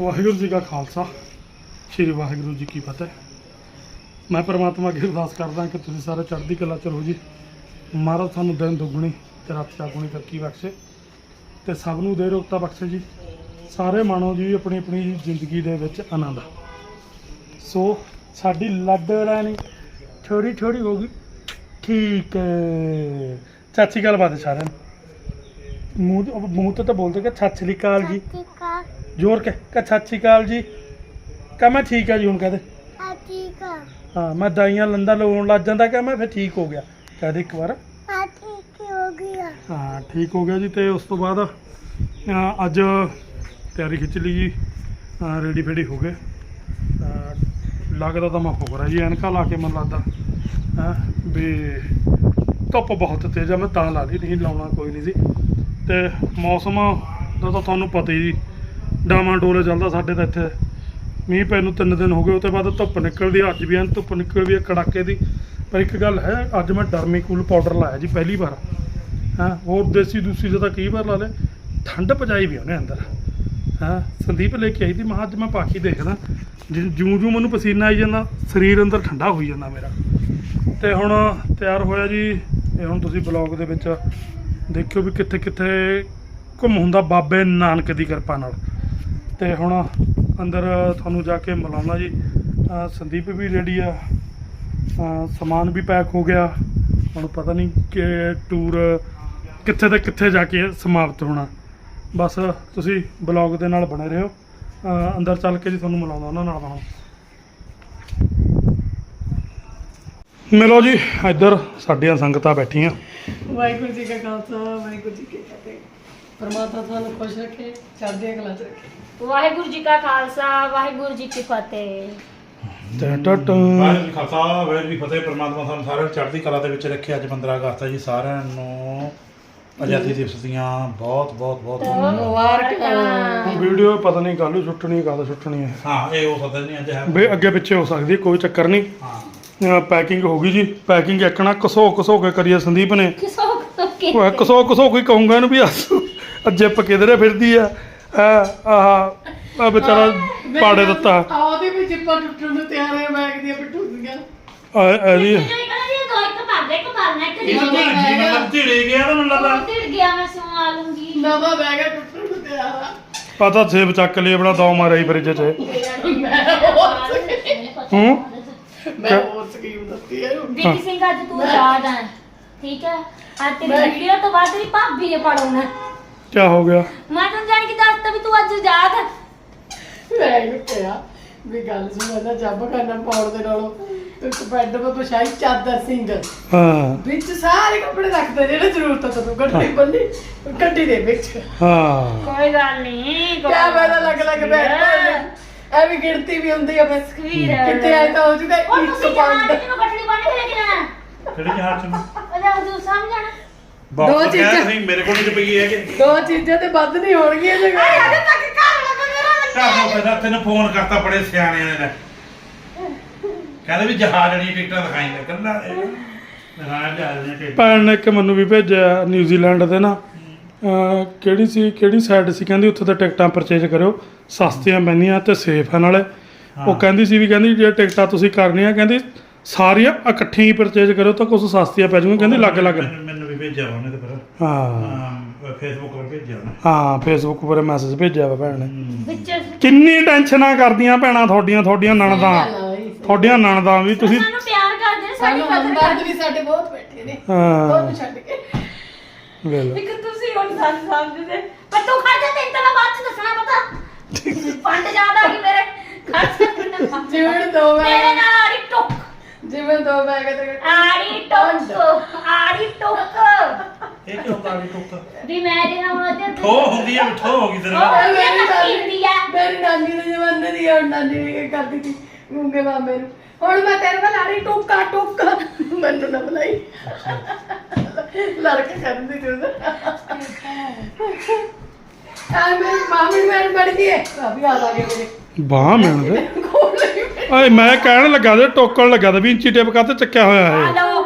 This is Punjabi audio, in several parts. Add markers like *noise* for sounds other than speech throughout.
ਵਾਹਿਗੁਰੂ ਜੀ ਕਾ ਖਾਲਸਾ, ਸ੍ਰੀ ਵਾਹਿਗੁਰੂ ਜੀ ਕੀ ਫਤਿਹ। ਮੈਂ ਪਰਮਾਤਮਾ ਅੱਗੇ ਅਰਦਾਸ ਕਰਦਾ ਕਿ ਤੁਸੀਂ ਸਾਰੇ ਚੜ੍ਹਦੀ ਕਲਾ ਚ ਰਹੋ ਜੀ। ਮਹਾਰਾਜ ਤੁਹਾਨੂੰ ਦਿਨ ਦੁੱਗਣੀ ਤੇ ਰਾਤ ਚੌਗੁਣੀ ਤਰੱਕੀ ਬਖਸ਼ੇ ਤੇ ਸਭ ਨੂੰ ਦੇ ਰੋਗਤਾ ਬਖਸ਼ੇ ਜੀ। ਸਾਰੇ ਮਾਣੋ ਜੀ ਆਪਣੀ ਆਪਣੀ ਜ਼ਿੰਦਗੀ ਦੇ ਵਿੱਚ ਆਨੰਦ ਸੋ ਸਾਡੀ ਲੱਡ ਰਾਣੀ ਥੋੜੀ ਥੋੜੀ ਹੋ ਗਈ। ਠੀਕ ਹੈ। ਚਾਚੀ ਗੱਲ ਬਾਤ ਸਾਰਿਆਂ ਨੂੰ ਮੂੰਹ ਮੂੰਹ ਤੇ ਤਾਂ ਬੋਲਦੇ ਕਿ ਸਤਿ ਸ੍ਰੀ ਅਕਾਲ ਜੀ। ਜ਼ੋਰ ਕੇ। ਕਹ ਸਤਿ ਸ਼੍ਰੀ ਅਕਾਲ ਜੀ। ਕਹ ਮੈਂ ਠੀਕ ਆ ਜੀ ਹੁਣ ਕਹਦੇ। ਅਟਿਕਾ ਹਾਂ ਮੈਂ ਦਾਈਆਂ ਲੰਦਾ ਲਾਉਣ ਲੱਗ ਜਾਂਦਾ ਕਿ ਮੈਂ ਫਿਰ ਠੀਕ ਹੋ ਗਿਆ। ਕਹਦੇ ਇੱਕ ਵਾਰ। ਹੋ ਗਿਆ। ਹਾਂ ਠੀਕ ਹੋ ਗਿਆ ਜੀ ਤੇ ਉਸ ਤੋਂ ਬਾਅਦ ਅਹ, ਅੱਜ ਤਿਆਰੀ ਖਿੱਚ ਲਈ ਜੀ। ਰੈਡੀ ਫੈਡੀ ਹੋ ਗਏ। ਅਹ, ਲੱਗਦਾ ਤਾਂ ਮੈਂ ਫੁਕਰਾ ਜੀ ਐਨਕਾਂ ਲਾ ਕੇ ਮਨ ਲੱਗਦਾ। ਹਾਂ ਵੀ ਧੁੱਪ ਬਹੁਤ ਤੇਜ਼ ਆ ਮੈਂ ਤਾਂ ਲਾ ਲਈ ਨਹੀਂ ਲਾਉਣਾ ਕੋਈ ਨਹੀਂ ਸੀ ਤੇ ਮੌਸਮ ਦਾ ਤਾਂ ਤੁਹਾਨੂੰ ਪਤਾ ਹੀ ਜੀ ਡਾਵਾਂ ਡੋਲੇ ਚੱਲਦਾ ਸਾਡੇ ਤਾਂ ਇੱਥੇ। ਮੀਂਹ ਪੈਣ ਨੂੰ ਤਿੰਨ ਦਿਨ ਹੋ ਗਏ ਉਹ ਤੋਂ ਬਾਅਦ ਧੁੱਪ ਨਿਕਲਦੀ ਆ, ਅੱਜ ਵੀ ਐਨ ਧੁੱਪ ਨਿਕਲਦੀ ਹੈ ਕੜਾਕੇ ਦੀ। ਪਰ ਇੱਕ ਗੱਲ ਹੈ ਅੱਜ ਮੈਂ ਡਰਮੀਕੂਲ ਪਾਊਡਰ ਲਾਇਆ ਜੀ ਪਹਿਲੀ ਵਾਰ। ਹਾਂ ਹੋਰ ਦੇਸੀ ਦੂਸੀ ਦਾ ਤਾਂ ਕਈ ਵਾਰ ਲਾ ਲੇ ਠੰਡ ਪਜਾਈ ਵੀ ਉਹਨੇ ਅੰਦਰ। ਹਾਂ ਸੰਦੀਪ ਲੈ ਕੇ ਆਈ ਸੀ ਮੈਂ ਕਿਹਾ ਅੱਜ ਮੈਂ ਪਾ ਕੇ ਦੇਖਦਾ। ਜੂ ਜੂ ਮੈਨੂੰ ਪਸੀਨਾ ਆਈ ਜਾਂਦਾ ਸਰੀਰ ਅੰਦਰ ਠੰਡਾ ਹੋਈ ਜਾਂਦਾ ਮੇਰਾ। ਤੇ ਹੁਣ ਤਿਆਰ ਹੋਇਆ ਜੀ ਇਹ ਹੁਣ ਤੁਸੀਂ ਬਲੌਗ ਦੇ ਵਿੱਚ ਦੇਖਿਓ ਵੀ ਕਿੱਥੇ ਕਿੱਥੇ ਘੁੰਮ ਹੁੰਦਾ ਬਾਬੇ ਨਾਨਕ ਦੀ ਕਿਰਪਾ ਨਾਲ। ਤੇ ਹੁਣ ਅੰਦਰ ਤੁਹਾਨੂੰ ਜਾ ਕੇ ਮਿਲਾਉਣਾ ਜੀ। ਸੰਦੀਪ ਵੀ ਰੈਡੀ ਆ। ਸਮਾਨ ਵੀ ਪੈਕ ਹੋ ਗਿਆ। ਹੁਣ ਪਤਾ ਨਹੀਂ ਕਿ ਟੂਰ ਕਿੱਥੇ ਤੇ ਕਿੱਥੇ ਜਾ ਕੇ ਸਮਾਪਤ ਹੋਣਾ। ਬਸ ਤੁਸੀਂ ਬਲੌਗ ਦੇ ਨਾਲ ਬਣੇ ਰਹੋ। ਅਹ ਅੰਦਰ ਚੱਲ ਕੇ ਜੀ ਤੁਹਾਨੂੰ ਮਿਲਾਉਂਦਾ ਉਹਨਾਂ ਨਾਲ ਹੁਣ। ਮਿਲੋ ਜੀ, ਇੱਧਰ ਸਾਡੀਆਂ ਸੰਗਤਾਂ ਬੈਠੀਆਂ। ਵਾਹਿਗੁਰੂ ਜੀ ਕਾ ਖਾਲਸਾ, ਵਾਹਿਗੁਰੂ ਜੀ ਕੀ ਫਤਿਹ। ਪਰਮਾਤਮਾ ਤੁਹਾਨੂੰ ਖੁਸ਼ ਰੱਖੇ ਚੜ੍ਹਦੀਆਂ ਕਲਾ ਚ ਰੱਖੇ। ਵਾਹਿਗੁਰੂ ਜੀ ਕਾ ਖਾਲਸਾ ਵਾਹਿਗੁਰੂ ਜੀ ਕੀ ਫਤਿਹ। ਟਾ ਟਾ ਟਾ। ਵਾਹਿਗੁਰੂ ਜੀ ਕਾ ਖਾਲਸਾ ਵਾਹਿਗੁਰੂ ਜੀ ਕੀ ਫਤਿਹ। ਪ੍ਰਮਾਤਮਾ ਸਾਨੂੰ ਸਾਰਿਆਂ ਨੂੰ ਚੜ੍ਹਦੀ ਕਲਾ ਦੇ ਵਿੱਚ ਰੱਖੇ। ਅੱਜ 15 ਅਗਸਤ ਹੈ ਜੀ ਸਾਰਿਆਂ ਨੂੰ ਆਜ਼ਾਦੀ ਦਿਵਸ ਦੀਆਂ ਬਹੁਤ ਬਹੁਤ ਬਹੁਤ ਮੁਬਾਰਕਾਂ। ਵੀਡੀਓ ਪਤਾ ਨਹੀਂ ਕੱਲ੍ਹ ਨੂੰ ਛੁੱਟਣੀ ਕਦ ਛੁੱਟਣੀ ਹੈ। ਹਾਂ ਇਹ ਹੋ ਸਕਦਾ ਨਹੀਂ ਅੱਜ ਹੈ। ਵੀ ਅੱਗੇ ਪਿੱਛੇ ਹੋ ਸਕਦੀ ਹੈ, ਕੋਈ ਚੱਕਰ ਨਹੀਂ। ਹਾਂ। ਪੈਕਿੰਗ ਹੋ ਗਈ ਜੀ। ਪੈਕਿੰਗ ਇੱਕਣਾ ਘਸੋ ਘਸੋ ਕੇ ਕਰੀਏ ਸੰਦੀਪ ਨੇ। ਕਿਸੋ ਕੇ। ਉਹ ਘਸੋ ਘਸੋ ਕੋਈ ਕਹੂੰਗਾ ਇਹਨੂੰ ਵੀ ਆ ਜੱਪ ਕਿਧਰੇ ਫਿਰਦੀ ਆ? ਆ ਆਹ ਆ ਵਿਚਾਰਾ ਪਾੜੇ ਦਿੱਤਾ। ਆਉਦੀ ਵੀ ਜਿੱਪਾ ਟੁੱਟਣ ਨੂੰ ਤਿਆਰ ਹੈ ਬੈਗ ਦੀਆਂ ਪਿੱਟੂ ਦੀਆਂ ਆ ਇਹਦੀ ਢਿੜੇ ਗਿਆ ਤਾਂ ਮੈਨੂੰ ਲੱਗਦਾ। ਟਿੜ ਗਿਆ ਮੈਂ ਸਵਾ ਲੂੰਗੀ ਨਵਾਂ ਬੈਗ ਹੈ ਟੁੱਟਣ ਨੂੰ ਤਿਆਰ ਆ। ਪਤਾ ਸੇਬ ਚੱਕ ਲਈ ਆਪਣਾ ਦੌ ਮਾਰਿਆ ਹੀ ਫਰਿੱਜ 'ਚ। ਮੈਂ ਹੋਰ ਹੂੰ? ਮੈਂ ਹੋਰ ਸਕੀਮ ਦੱਸੀ ਹੈ ਵਿੱਕੀ ਸਿੰਘ ਅੱਜ ਤੂੰ ਯਾਦ ਆ। ਠੀਕ ਹੈ ਆ ਤੇਰੀ ਵੀਡੀਓ ਤੋਂ ਬਾਅਦ ਤੇਰੀ ਭਾਬੀ ਨੇ ਪੜਾਉਣਾ ਕੀ ਹੋ ਗਿਆ? ਮੈਂ ਤੈਨੂੰ ਜਾਣ ਕੇ ਦੱਸਤਾ ਵੀ ਤੂੰ ਅੱਜ ਯਾਦ ਹੈ ਬੈਗ ਪਿਆ ਵੀ ਗੱਲ ਸੁਣ ਨਾ ਜੱਬ ਕਰਨਾ ਪਾਉਣ ਦੇ ਨਾਲੋਂ। ਇੱਕ ਬੈੱਡ 'ਤੇ ਵਿਛਾਈ ਚਾਦਰ ਸਿੰਗਲ ਹਾਂ। ਵਿੱਚ ਸਾਰੇ ਕੱਪੜੇ ਰੱਖਦੇ ਜਿਹੜੇ ਜ਼ਰੂਰਤ ਆ ਤੈਨੂੰ ਗੱਡੀ ਬੰਨੀ ਗੱਡੀ ਦੇ ਵਿੱਚ। ਹਾਂ। ਕੋਈ ਗੱਲ ਨਹੀਂ ਕਿਆ ਫਾਇਦਾ ਲੱਗ ਲੱਗ ਬੈਠ ਐ ਵੀ ਗਿਣਤੀ ਵੀ ਹੁੰਦੀ ਆ ਬਸ ਤਸਵੀਰ ਕਿਤੇ ਐ ਤਾਂ ਹੋ ਜੂਗਾ ਉਹ ਇੱਕ ਤੁਸੀਂ ਜਾਣ ਪੰਡ ਕੇ ਨੂੰ ਕੱਟੜੀ ਬੰਨ ਕੇ ਲੈ ਕੇ ਜਾਣਾ। ਕਿਹੜੇ ਜਹਾਜ਼ ਚ? ਉਹਦਾ ਹਜ਼ੂਰ ਬਹੁਤ ਚੀਜ਼ਾਂ। ਤੁਸੀਂ ਮੇਰੇ ਕੋਲ ਨਹੀਂ ਪਈ ਹੈਗੇ। ਦੋ ਚੀਜ਼ਾਂ ਤੇ ਵੱਧ ਨਹੀਂ ਹੋਣਗੀਆਂ ਜੇ ਅਜੇ ਤੱਕ ਘਰ ਲੱਗ ਮੇਰਾ ਘਰ ਨੂੰ ਪਹਿਲਾਂ ਤੈਨੂੰ ਫੋਨ ਕਰਤਾ ਬੜੇ ਸਿਆਣੇ ਨੇ ਕਹਿੰਦੇ ਵੀ ਜਹਾਜ਼ ਵਾਲੀ ਟਿਕਟਾਂ ਦਿਖਾਈ ਲੈ ਕੱਲਾ ਜਹਾਜ਼ ਦੀਆਂ ਟਿਕਟਾਂ। ਭੈਣ ਨੇ ਇੱਕ ਮੈਨੂੰ ਵੀ ਭੇਜਿਆ ਨਿਊਜ਼ੀਲੈਂਡ ਤੇ ਨਾ। ਅਹ ਕਿਹੜੀ ਸੀ ਕਿਹੜੀ ਸਾਈਡ ਸੀ ਕਹਿੰਦੀ ਉੱਥੇ ਤੇ ਟਿਕਟਾਂ ਪਰਚੇਜ ਕਰਿਓ। ਸਸਤੀਆਂ ਪੈਂਦੀਆਂ ਤੇ ਸੇਫ ਆ ਨਾਲੇ। ਉਹ। ਕਹਿੰਦੀ ਸੀ ਵੀ ਕਹਿੰਦੀ ਜੇ ਟਿਕਟਾਂ ਤੁਸੀਂ ਕਰਨੀਆਂ ਕਹਿੰਦੀ ਸਾਰੀਆਂ ਇਕੱਠੀਆਂ ਹੀ ਪਰਚੇਜ ਕਰਿਓ ਤਾਂ ਕੁਝ ਸਸਤੀਆਂ ਪੈ ਜਾਊਗੀਆਂ ਕਹਿੰਦੀ ਲੱਗ ਲੱਗ। ਮੈਨੂੰ ਮੈਨੂੰ ਵੀ ਭੇਜਿਆ ਉਹਨੇ ਤੇ ਫਿਰ। ਹਾਂ। ਫੇਸਬੁੱਕ 'ਤੇ ਭੇਜਿਆ ਉਹਨੇ। ਹਾਂ ਫੇਸਬੁੱਕ ਉੱਪਰ ਮੈਸੇਜ ਭੇਜਿਆ ਵਾ ਭੈਣ ਨੇ। ਵਿੱਚ ਕਿੰਨੀ ਟੈਨਸ਼ਨਾਂ ਕਰਦੀਆਂ ਭੈਣਾਂ ਤੁਹਾਡੀਆਂ ਤੁਹਾਡੀਆਂ ਨਣਦਾਂ। ਤੁਹਾਡੀਆਂ ਨਣਦਾਂ ਵੀ ਤੁਸੀਂ ਸਾਨੂੰ ਪਿਆਰ ਕਰਦੇ ਨੇ, ਸਾਡੀ ਸਾਨੂੰ ਕਦਰ ਹਮਦਰਦ ਕਰਦੇ ਵੀ ਸਾਡੇ ਬਹੁਤ ਬੈਠੇ ਨੇ। ਹਾਂ। ਤੁਹਾਨੂੰ ਛੱਡ ਕੇ। ਲੈ ਲਓ। ਇੱਕ ਤੁਸੀਂ ਹੁਣ ਸਾਨੂੰ ਸਮਝਦੇ। ਪਰ ਤੂੰ ਖੜ ਜਾ ਤੈਨੂੰ ਤਾਂ ਮੈਂ ਬਾਅਦ ਚ ਦੱਸਣਾ ਪਤਾ? *laughs* ਪੰਡ ਜ਼ਿਆਦਾ ਕਿ ਮੇਰੇ। ਖੜ ਜਾ ਤੈਨੂੰ ਜਿਵੇਂ ਦੋ ਮੇਰੇ ਬੈਗ ਨਾਲ ਆੜੀ ਟੁੱਕ। ਜਿਵੇਂ ਦੋ ਬੈਗ ਤੇ ਆੜੀ ਟੁੱਕ ਆੜੀ ਟੁੱਕ। ਇਹ ਕਿਉਂ ਕਾਲੀ ਟੁੱਕ? ਵੀ ਮੈਂ ਜਿਹੜਾ ਹੁਣ ਤੇ ਠੋ ਹੁੰਦੀ ਹੈ ਠੋ ਹੋ ਗਈ ਤੇਰੇ ਨਾਲ। ਮੇਰੀ ਨਾਨੀ ਹੁੰਦੀ ਆ। ਮੇਰੀ ਨਾਨੀ ਦੇ ਜ਼ਮਾਨੇ ਦੀ ਹੁਣ ਨਾਨੀ ਵੀ ਕੀ ਕਰਦੀ ਸੀ? ਗੂੰਗੇ ਮਾਮੇ ਨੂੰ। ਹੁਣ ਮੈਂ ਤੇਰੇ ਕੋਲ ਆੜੀ ਟੁੱਕਾ ਟੁੱਕ। ਮੈਨੂੰ ਨਾ ਬੁਲਾਈ। ਲੜਕੇ ਕਰਦੀ ਤੂੰ ਆ ਮੇਰੀ ਮਾਮੀ ਮੇਰੇ ਬੜ ਗਈ ਹੈ ਅਭੀ ਆ ਗਿਆ ਮੇਰੇ। ਬਾਹ ਕੋਲ। ਨਹੀਂ ਓਏ ਮੈਂ ਕਹਿਣ ਲੱਗਾ ਤੇ ਟੋਕਣ ਲੱਗਾ ਤੇ ਵੀ ਇੰਚੀ ਟੇਪ ਕਾਤੇ ਚੱਕਿਆ ਹੋਇਆ ਹੈ ਹਲੋ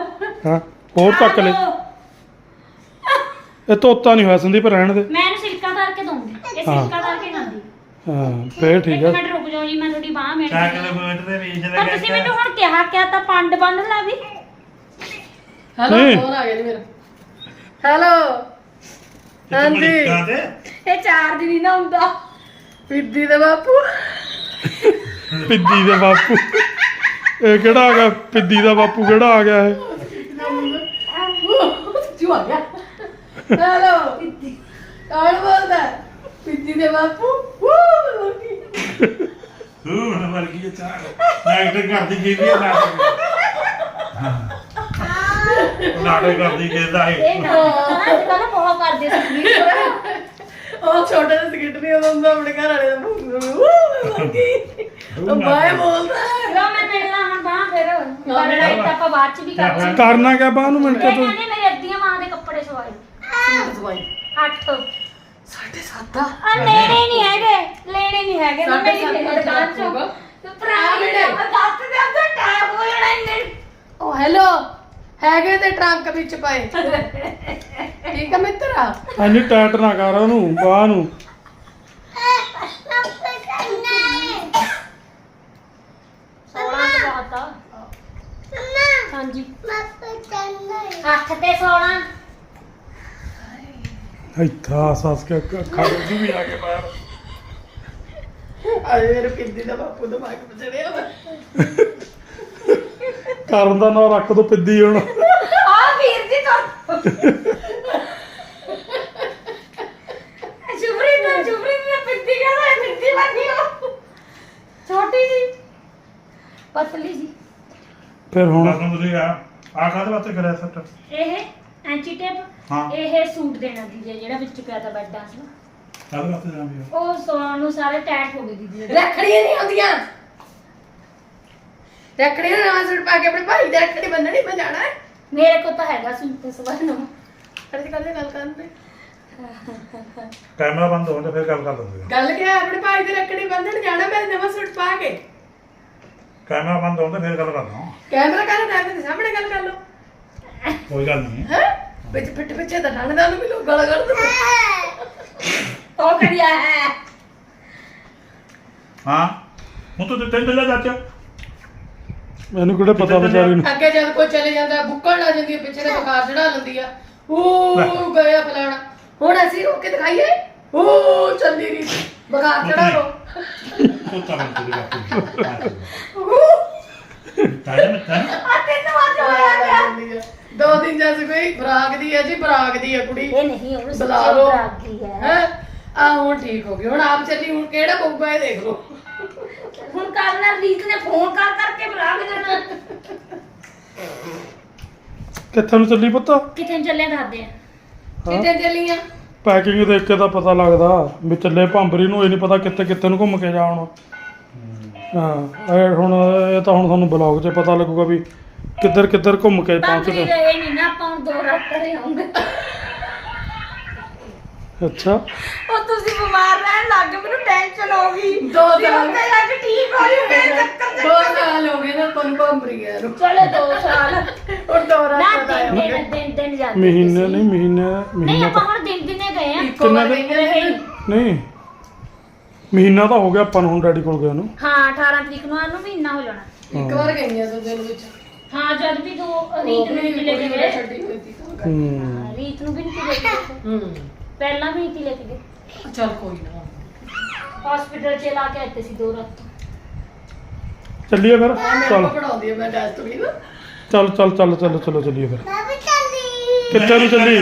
ਹਾਂ ਹੋਰ ਤੱਕ ਲੈ। ਇਹ ਤੋਤਾ ਨਹੀਂ ਹੋਇਆ ਸੰਦੀਪ ਰਹਿਣ ਦੇ। ਮੈਂ ਇਹਨੂੰ ਸਿਲਕਾ ਕਰਕੇ ਦਊਂਗੀ। ਇਹ ਹਾਂ। ਸਿਲਕਾ ਕਰਕੇ ਖਾਂਦੀ ਹਾਂ ਫੇਰ ਠੀਕ ਇੱਕ ਹੈ ਮਿੰਟ ਰੁਕ ਜਾਓ ਜੀ ਮੈਂ ਤੁਹਾਡੀ ਬਾਹ ਮਿੰਟ ਚਾਹ ਕਿਲੋਮੀਟਰ ਦੇ ਵਿੱਚ ਪਰ ਲੱਗਾ ਤੁਸੀਂ ਮੈਨੂੰ ਹੁਣ ਕਿਹਾ ਕਿਹਾ ਤਾਂ ਪੰਡ ਬੰਨ ਲਾ ਵੀ। ਹੈਲੋ ਨਹੀਂ। ਫੋਨ ਆ ਗਿਆ ਜੀ ਮੇਰਾ। ਹੈਲੋ। ਹਾਂਜੀ। ਤੇ। ਇਹ ਚਾਰ ਦਿਨ ਹੀ ਨਾ ਹੁੰਦਾ। ਪਿੱਦੀ ਦੇ ਬਾਪੂ। ਪਿੱਦੀ ਦੇ ਬਾਪੂ। ਇਹ ਕਿਹੜਾ ਆ ਗਿਆ? ਪਿੱਦੀ ਦਾ ਬਾਪੂ ਕਿਹੜਾ ਆ ਗਿਆ ਇਹ? ਜੂ ਆ ਗਿਆ। ਹੈਲੋ ਕੌਣ ਬੋਲਦਾ? ਪਿੱਦੀ ਦੇ ਬਾਪੂ। ਵੂ ਲੋਕੀ ਹੂ ਹੁਣ ਮਰ ਗਈ ਇਹ ਚਾਹ ਐਕਟਿੰਗ ਕਰਦੀ ਗਈ ਵੀ ਇਹ ਨਾਟਕ ਹਾਂ। ਨਾਟਕ ਕਰਦੀ ਕਹਿੰਦਾ ਇਹ ਹੈ। ਨਾ ਅੱਜ ਕੱਲ੍ਹ ਬਹੁਤ ਕਰਦੇ ਸੀ। ਉਹ ਛੋਟਾ ਜਿਹਾ ਸਕਿੱਟ ਨਹੀਂ ਹੁੰਦਾ ਹੁੰਦਾ ਆਪਣੇ ਘਰ ਵਾਲੇ ਦਾ ਵੂ ਲੋਕੀ ਉਹ ਬਾਏ ਬੋਲਦਾ ਹੈ। ਲੋ ਮੈਂ ਮਿਲਣਾ ਹੁਣ ਬਾਹ ਫਿਰ ਪਰ ਲੜਾਈ ਤਾਂ ਆਪਾਂ ਬਾਅਦ ਚ ਵੀ ਕਰ ਸਕਦੇ ਕਰਨਾ ਕਿਆ ਬਾਹ ਨੂੰ ਮਿਲ ਕੇ ਇਹ ਤੂੰ। ਕਹਿੰਦੇ ਮੇਰੇ ਅੱਧੀਆਂ ਮਾਂ ਦੇ ਕੱਪੜੇ ਸਵਾਏ ਸੂਟ ਸਵਾਈ। ਅੱਠ। ਸਾਢੇ ਸੱਤ ਆ। ਆ ਲੈਣੇ ਨਹੀਂ ਹੈਗੇ। ਲੈਣੇ ਨਹੀਂ ਹੈਗੇ। ਮੈਂ ਸਾਢੇ ਮੇਰੀ ਸੱਤ ਦੁਕਾਨ ਚੋਂ ਹੋਊਗਾ। ਤੂੰ ਪੁਰਾਣੀ ਆ ਬੇਟੇ। ਦੱਸ ਦੇ ਅੱਧਾ ਟਾਈਮ ਹੋ ਜਾਣਾ ਇੰਨੇ। ਉਹ ਹੈਲੋ ਹੈਗੇ ਤੇ ਟਰੰਕ ਵਿੱਚ ਪਏ। ਠੀਕ ਹੈ ਮਿੱਤਰਾ? ਐਨੀ ਟਾਈਟ ਨਾ ਕਰ ਉਹਨੂੰ ਬਾਹ ਨੂੰ। ਆ ਹਾਂਜੀ। ਅੱਠ ਤੇ 16 ਇੱਥਾ ਸੱਸ ਕੇ ਅੱਖਾਂ ਦੇ ਵੀ ਆ ਕੇ ਬਾਹਰ ਅਰੇ ਮੇਰੇ ਪਿੱਦੀ ਦਾ ਬਾਪੂ ਦਿਮਾਗ ਵਿੱਚ ਚੜਿਆ ਵਾ ਕਰਨ ਦਾ ਨਾਂ ਰੱਖ ਦੋ ਪਿੱਦੀ ਹੁਣ। *laughs* ਆ ਵੀਰ ਜੀ ਤੋਂ ਸ਼ੁਭਰੀ ਨਾ ਸ਼ੁਭਰੀ ਨਾ ਪਿੱਤੀ ਕਹਿੰਦਾ ਪਿੱਤੀ ਲੱਗੀ ਹੋ ਛੋਟੀ ਜੀ। ਪਤਲੀ ਜੀ। ਫਿਰ ਹੁਣ ਹੁਣ ਤੁਸੀਂ ਆ। ਆ ਕਾਹਦੇ ਵਾਸਤੇ ਕਰਿਆ ਸੱਟ? ਇਹ ਐਂਚੀ ਟੇਪ। ਹਾਂ। ਇਹ ਸੂਟ ਦੇਣਾ ਦੀਦੀ ਜਿਹੜਾ ਵਿੱਚ ਪਿਆ ਤਾਂ ਬੈੱਡ ਡਾਂਸ ਕਾਹਦੇ ਵਾਸਤੇ ਜਾਂਦੀ ਆ ਉਹ ਸੋਣ ਨੂੰ ਸਾਰੇ ਟੈਟ ਹੋ ਗਏ ਦੀਦੀ। ਦੇ ਰੱਖੜੀਆਂ ਨਹੀਂ ਆਉਂਦੀਆਂ ਰੱਖੜੀਆਂ ਨਵਾਂ ਸੂਟ ਪਾ ਕੇ ਆਪਣੇ ਭਾਈ ਦੇ ਰੱਖੜੀ ਬੰਨਣੀ ਮੈਂ ਜਾਣਾ ਹੈ। ਮੇਰੇ ਕੋਲ ਤਾਂ ਹੈਗਾ ਸੂਟ ਤੇ ਸਵਾਰ ਨੂੰ। ਅੱਜ ਕੱਲ੍ਹ ਗੱਲ ਕਰਦੇ ਕੈਮਰਾ ਬੰਦ ਹੋਣ ਤੇ ਫਿਰ ਗੱਲ ਕਰ ਲਵਾਂਗੇ ਗੱਲ ਕੀ ਹੈ ਆਪਣੇ ਭਾਈ ਦੇ ਰੱਖੜੀ ਬੰਨਣ ਜਾਣਾ ਮੈਂ ਨਵਾਂ ਸੂਟ ਪਾ ਕੇ। ਕੈਮਰਾ ਬੰਦ ਹੋਣ ਤੇ ਫਿਰ ਗੱਲ ਕਰਦਾ ਕੈਮਰਾ ਕਰ ਟਾਈਮ ਦੇ ਸਾਹਮਣੇ ਗੱਲ ਕਰ ਲਓ। ਕੋਈ ਗੱਲ ਨਹੀਂ। ਹੈ? ਵਿੱਚ ਪਿੱਠ ਪਿੱਛੇ ਤਾਂ ਡਾਂਡਾ ਨੂੰ ਵੀ ਲੋਕ ਗਾਲਾਂ ਕੱਢ ਦਿੰਦੇ ਉਹ ਕਰਿਆ ਹੈ। ਹਾਂ। ਹੁਣ ਤੂੰ ਤੇ ਤਿੰਨ ਲੈ ਚਾਚਾ। ਮੈਨੂੰ ਕਿਹੜਾ ਪਤਾ ਵਿਚਾਰੀ ਨੂੰ? ਅੱਗੇ ਜਦ ਕੋਈ ਚਲੇ ਜਾਂਦਾ ਬੁੱਕਣ ਲਾ ਜਾਂਦੀ ਹੈ ਪਿੱਛੇ ਤੇ ਬੁਖਾਰ ਚੜਾ ਲੈਂਦੀ ਆ। ਉਹ ਗਿਆ ਫਲਾਣਾ। ਹੁਣ ਅਸੀਂ ਰੋਕ ਕੇ ਦਿਖਾਈਏ? ਉਹ ਚੱਲੀ ਰਹੀ ਬੁਖਾਰ ਚੜਾ ਲੋ ਬੰਦ ਦੇ ਤਾਂ ਆ ਤਿੰਨ ਵਾਰ ਹੋਇਆ ਗਿਆ ਦੋ ਦਿਨ ਜੈਸੇ ਕੋਈ ਬਰਾਗ ਦੀ ਹੈ ਜੀ ਬਰਾਗ ਦੀ ਹੈ ਕੁੜੀ। ਇਹ ਨਹੀਂ ਸੱਚੀ ਹੈ। ਹੈ? ਆ ਹੁਣ ਠੀਕ ਹੋ ਗਈ। ਹੁਣ ਆਪ ਚੱਲੀ ਹੁਣ ਕਿਹੜਾ ਪਊਗਾ ਇਹ ਦੇਖ ਲਓ। ਹੁਣ ਕੱਲ ਨਾਲ ਰੀਤ ਨੇ ਫੋਨ ਕਰ ਕਰਕੇ ਬਰਾਗ ਦੇਣਾ। ਕਿੱਥੇ ਨੂੰ ਚੱਲੀ ਪੁੱਤ? ਕਿੱਥੇ ਨੂੰ ਚੱਲੇ ਦੱਸਦੇ ਆ। ਕਿੱਥੇ ਚੱਲੀਆਂ? ਪੈਕਿੰਗ ਦੇਖ ਕੇ ਤਾਂ ਪਤਾ ਲੱਗਦਾ ਵੀ ਚੱਲੇ ਭੰਬਰੀ ਨੂੰ ਇਹ ਨਹੀਂ ਪਤਾ ਕਿੱਥੇ ਕਿੱਥੇ ਨੂੰ ਘੁੰਮ ਕੇ ਜਾਣਾ। ਹਾਂ। ਇਹ ਹੁਣ ਇਹ ਤਾਂ ਹੁਣ ਤੁਹਾਨੂੰ ਬਲੌਗ 'ਚ ਪਤਾ ਲੱਗੂਗਾ ਵੀ ਕਿੱਧਰ ਕਿੱਧਰ ਘੁੰਮ ਕੇ ਪਹੁੰਚਦੇ। ਰਹੇ ਨਹੀਂ ਨਾ ਆਪਾਂ ਹੁਣ ਦੋ ਰਾਤ ਰਹੋਗੇ ਅੱਛਾ। ਉਹ ਤੁਸੀਂ ਬਿਮਾਰ ਰਹਿਣ ਲੱਗ ਗਏ ਮੈਨੂੰ ਟੈਨਸ਼ਨ ਹੋ ਗਈ। ਦੋ ਵੀ ਸਾਲ। ਉੱਥੇ ਠੀਕ ਹੋ ਜੂ ਮੇਰੇ ਚੱਕਰ ਦੋ ਸਾਲ ਹੋ ਗਏ ਨਾ ਕੋਨ ਭੰਬਰੀ ਗਿਆ ਨੂੰ ਚਲੇ ਦੋ ਸਾਲ। ਹੁਣ ਦੋ ਨਾ ਦਿਨ ਦਿਨ ਦਿਨ ਦਿਨ ਜਾਂਦੇ ਮਹੀਨੇ। ਨਹੀਂ ਮਹੀਨੇ ਨਹੀਂ ਮਹੀਨਾ ਆਪਾਂ ਤਾਂ ਹੁਣ ਦਿਨ ਦਿਨੇ ਗਏ ਆ। ਇੱਕੋ ਵਾਰ ਗਈਆਂ ਨੇ ਨਹੀਂ ਮਹੀਨਾ ਤਾਂ ਹੋ ਗਿਆ ਆਪਾਂ ਨੂੰ ਹੁਣ ਡੈਡੀ ਕੋਲ ਗਏ ਨੂੰ। ਹਾਂ 18 ਤਰੀਕ ਨੂੰ ਆਨੂੰ ਮਹੀਨਾ ਹੋ ਜਾਣਾ। ਇੱਕ ਵਾਰ ਗਈਆਂ ਦੋ ਦਿਨ ਵਿੱਚ। ਹਾਂ ਜਦ ਵੀ ਤੂੰ ਰੀਤ ਨੂੰ ਵੀ ਲੈ ਕੇ ਗਏ। ਛੱਡੀ ਹੋਈ ਸੀ। ਹੂੰ। ਹਾਂ, ਰੀਤ ਨੂੰ ਵੀ ਨਹੀਂ ਲੈ ਕੇ ਗਏ। ਹੂੰ। ਪਹਿਲਾਂ ਵੀ ਨਹੀਂ ਲੈ ਕੇ ਗਏ। ਚਲ ਕੋਈ ਨਾ। ਹਸਪੀਟਲ ਚ ਲਾ ਕੇ ਆਤੇ ਸੀ ਦੋ ਰਾਤ। ਚੱਲੀਏ ਫਿਰ ਚੱਲ। ਪੜਾਉਂਦੀ ਆ ਮੈਂ ਟੈਸਟ ਵੀ ਨਾ ਚੱਲ ਚੱਲ ਚੱਲ ਚੱਲ ਚਲੋ ਚੱਲੀਏ ਫਿਰ। ਕਿੱਥੇ ਨੂੰ ਚੱਲੀ?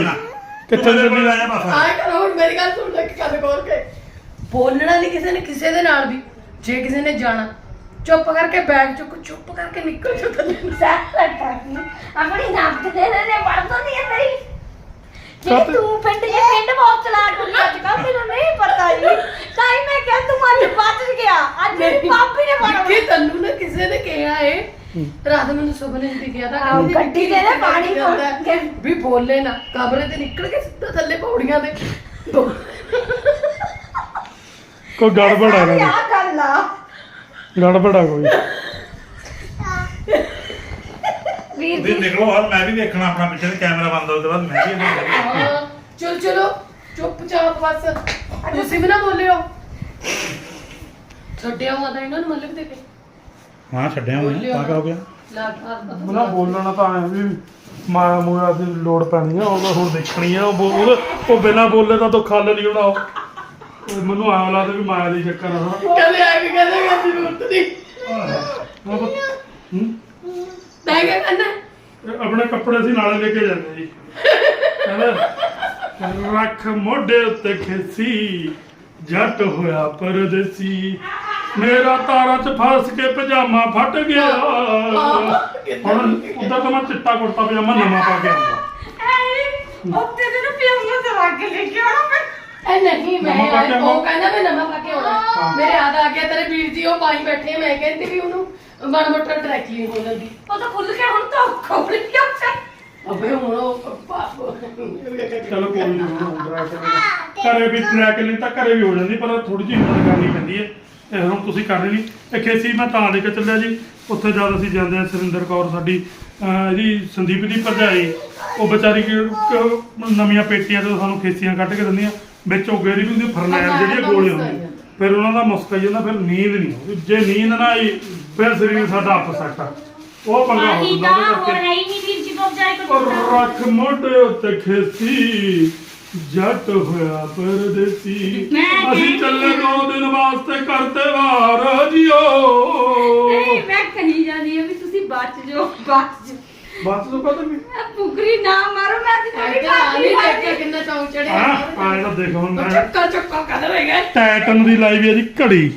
ਕਿੱਥੇ ਨੂੰ ਚੱਲੀ? ਆਇਆ ਬਸ। ਆਏ ਕਰੋ ਹੁਣ ਮੇਰੀ ਗੱਲ ਸੁਣ ਲੈ ਗੱਲ ਕੋਲ ਕੇ ਬੋਲਣਾ ਨਹੀਂ ਕਿਸੇ ਨੇ ਕਿਸੇ ਦੇ ਨਾਲ ਵੀ। ਜੇ ਕਿਸੇ ਨੇ ਜਾਣਾ ਚੁੱਪ ਕਰਕੇ ਬੈਗ ਚੁੱਕ ਚੁੱਪ ਕਰਕੇ ਨਿਕਲ ਜਾ ਥੱਲੇ ਸਾਥ ਕਰਨੀ ਆਪਣੀ ਨਾਮ ਤੇ ਦੇ ਨੇ ਪੜਦਾ ਨਹੀਂ ਹੈ ਤੇਰੀ। ਜੇ ਕਾਹਤੇ? ਤੂੰ ਪਿੰਡ ਜੇ ਪਿੰਡ ਬਹੁਤ ਚਲਾ ਡੁੱਲੀ ਅੱਜ ਕੱਲ ਤੈਨੂੰ ਨਹੀਂ ਪਤਾ ਜੀ। ਤਾਂ ਹੀ ਮੈਂ ਕਿਹਾ ਤੂੰ ਅੱਜ ਬਚ ਗਿਆ। ਅੱਜ ਮੇਰੀ ਪਾਪੀ ਨੇ ਕਿ ਪੜਨਾ ਤੈਨੂੰ ਨਾ ਕਿਸੇ ਨੇ ਕਿਹਾ ਏ ਰਾਤ ਮੈਨੂੰ ਸੁਪਨੇ ਚ ਦਿਖਿਆ ਤਾਂ ਆਹੋ, ਕਹਿੰਦੀ ਗੱਡੀ ਦੇ ਨਾ ਵਿੱਕੀ ਪਾਣੀ ਕੇ। ਵੀ ਬੋਲੇ ਨਾ ਕਮਰੇ ਤੇ ਨਿਕਲ ਕੇ ਸਿੱਧਾ ਥੱਲੇ ਪੌੜੀਆਂ ਦੇ ਦੋ- ਕੋਈ ਗੜਬੜ ਆ ਨਾ ਆ ਗੱਲ ਆ। ਗੜਬੜ ਆ ਕੋਈ। ਵੀ ਨਿਕਲੋ ਹੁਣ ਮੈਂ ਵੀ ਦੇਖਣਾ ਆਪਣਾ ਪਿੱਛੇ ਤੇ ਕੈਮਰਾ ਬੰਦ ਹੋ ਕੇ ਬਾਅਦ ਮੈਂ ਵੀ ਦੇਖਣਾ। ਹਾਂ, ਚਲ ਚਲੋ ਚੁੱਪ ਚਾਪ ਬਸ। ਤੁਸੀਂ ਵੀ ਨਾ ਬੋਲਿਓ। ਛੱਡਿਆ ਹੋਇਆ ਤਾਂ ਇਹਨਾਂ ਨੂੰ ਮੱਲਕ ਦੇ ਕੇ। ਹਾਂ ਛੱਡਿਆ ਹੋਇਆ ਤਾਂ ਕਿਆ ਹੋ ਗਿਆ? ਲਾ ਆ ਬਣਾ ਬੋਲਣਾ ਤਾਂ ਐ ਵੀ ਮਾਇਆ ਮੂਇਆ ਦੀ ਲੋੜ ਪੈਣੀ ਆ ਉਹ ਹੁਣ ਦੇਖਣੀ ਆ ਉਹ ਬੋ- ਉਹਦੇ ਉਹ ਬਿਨਾ ਬੋਲੇ ਤਾਂ ਤੂੰ ਖੱਲ ਨਹੀਂ ਹੋਣਾ ਉਹ। ਉਹ ਮੈਨੂੰ ਆਇਆ ਲੱਗਦਾ ਵੀ ਮਾਇਆ ਦੀ ਚੱਕਰ ਆ। ਸਾਰਾ ਕਹਿੰਦੇ ਆ ਕੇ ਕਹਿੰਦੇ ਕਿ ਜ਼ਰੂਰਤ ਨਹੀਂ। ਮੈਂ ਕਿਹਾ, ਹੂੰ? ਮੈਂ ਕਿਹਾ ਕਹਿੰਦਾ ਆਪਣੇ ਕੱਪੜੇ ਅਸੀਂ ਨਾਲੇ ਲੈ ਕੇ ਜਾਂਦੇ ਜੀ। ਰੱਖ ਮੋਢੇ ਉੱਤੇ ਖੇਸੀ ਜੱਟ ਹੋਇਆ ਪਰਦੇਸੀ। ਮੇਰਾ ਤਾਰਾਂ 'ਚ ਫਸ ਕੇ ਪਜਾਮਾ ਫਟ ਗਿਆ। ਹੁਣ ਉਦਾਂ ਤਾਂ ਮੈਂ ਚਿੱਟਾ ਕੁੜਤਾ ਪਜਾਮਾ ਨਵਾਂ ਪਾ ਕੇ ਆਉਂਦਾ। ਉੱਤੇ ਦੇ ਨੂੰ ਪਿਆਮਾ ਦਵਾ ਕੇ ਲੈ ਕੇ ਆਉਣਾ ਮੈਂ। ਐ ਨਹੀਂ ਮੈਂ ਨਵਾਂ ਪਾ ਕੇ ਆਉਣਾ? ਉਹ ਕਹਿੰਦਾ ਮੈਂ ਨਵਾਂ ਪਾ ਕੇ ਆਉਣਾ। ਮੇਰੇ ਯਾਦ ਆ ਗਿਆ ਤੇਰੇ ਵੀਰ ਜੀ ਉਹ ਪਾਈ ਬੈਠੇ ਆ, ਮੈਂ ਕਹਿੰਦੀ ਵੀ ਉਹਨੂੰ ਮਨ ਮੋਟਰ ਟਰੈਕ ਲਈ ਹੋ ਜਾਂਦੀ। ਉਹ ਤਾਂ ਖੁੱਲ ਕੇ ਹੁਣ ਤਾਂ ਖੋਲ ਗਿਆ ਅਬੇ ਹੁਣ ਉਹ ਪਾਪ ਚਲੋ ਕੋਈ ਨਹੀਂ ਹੁਣ ਡਰਾ ਘਰੇ ਵੀ ਟਰੈਕ ਨਹੀਂ ਤਾਂ ਘਰੇ ਵੀ ਹੋ ਜਾਂਦੀ ਪਰ ਥੋੜੀ ਜਿਹੀ ਹਿੰਮਤ ਕਰਨੀ ਪੈਂਦੀ ਹੈ। ਇਹ ਹੁਣ ਤੁਸੀਂ ਕਰ ਨਹੀਂ ਇਹ ਖੇਸੀ ਮੈਂ ਤਾਂ ਲੈ ਕੇ ਚੱਲਿਆ ਜੀ। ਉੱਥੇ ਜਦ ਅਸੀਂ ਜਾਂਦੇ ਹਾਂ ਸੁਰਿੰਦਰ ਕੌਰ ਸਾਡੀ ਅਹ ਇਹਦੀ ਸੰਦੀਪ ਦੀ ਭਰਜਾਈ ਉਹ ਵਿਚਾਰੀ ਕਿ- ਕਿ ਨਵੀਆਂ ਪੇਟੀਆਂ ਤੋਂ ਸਾਨੂੰ ਖੇਸੀਆਂ ਕੱਢ ਕੇ ਦਿੰਦੀਆਂ ਵਿੱਚ ਉਹ ਗੇਰੀ ਵੀ ਹੁੰਦੀ ਫਰਨੈਲ ਜਿਹੜੀਆਂ ਗੋਲੀਆਂ ਹੁੰਦੀਆਂ। ਫਿਰ ਉਹਨਾਂ ਦਾ ਮੁਸਕ ਜਾਂਦਾ ਫਿਰ ਨੀਂਦ ਨਹੀਂ ਆਉਂਦੀ। ਜੇ ਨੀਂਦ ਨਾ ਆਈ ਫਿਰ ਸਰੀਰ ਸਾਡਾ ਅਪਸੈਟ ਆ। ਉਹ ਪੰਗਾ ਹੋ ਆਹੀ ਜਾਂਦਾ ਤਾਂ ਉਹਦੇ ਕਰਕੇ ਹੈ ਹੀ ਨਹੀਂ ਵੀਰ ਜੀ ਤੋਂ ਜਾਏ ਕੋਈ ਰੱਖ ਮੋਢੇ ਉੱਤੇ ਖੇਸੀ ਜੱਟ ਹੋਇਆ ਪਰਦੇਸੀ। ਮੈਂ ਅਸੀਂ ਕਹਿੰਦੀ ਚੱਲੇ ਹਾਂ। ਦੋ ਦਿਨ ਵਾਸਤੇ ਕਰਤੇ ਵਾਰ ਜਿਓ। ਨਹੀਂ ਮੈਂ ਕਹੀ ਜਾਂਦੀ ਹਾਂ ਵੀ ਤੁਸੀਂ ਬਚ ਜਾਓ ਬਚ ਬਸ ਤੋਂ ਕਦੇ ਵੀ? ਆ ਪੁਕਰੀ ਨਾ ਮਾਰੋ ਮੈਂ ਅੱਜ ਤੁਹਾਡੀ ਇੱਧਰ ਆ ਨਹੀਂ ਘਰ ਦੇਖਿਆ ਕਿੰਨਾ ਚੌਂਕ ਚੜਿਆ ਹਾਂ ਆਏ ਤਾਂ ਦੇਖੋ ਹੁਣ ਮੈਂ। ਚੱਕਾ ਚੱਕਾ ਕਰ ਰਹੇ ਗਏ? ਟਾਈਟਨ ਦੀ ਲਾਈ ਵੀ ਆ ਜੀ ਘੜੀ।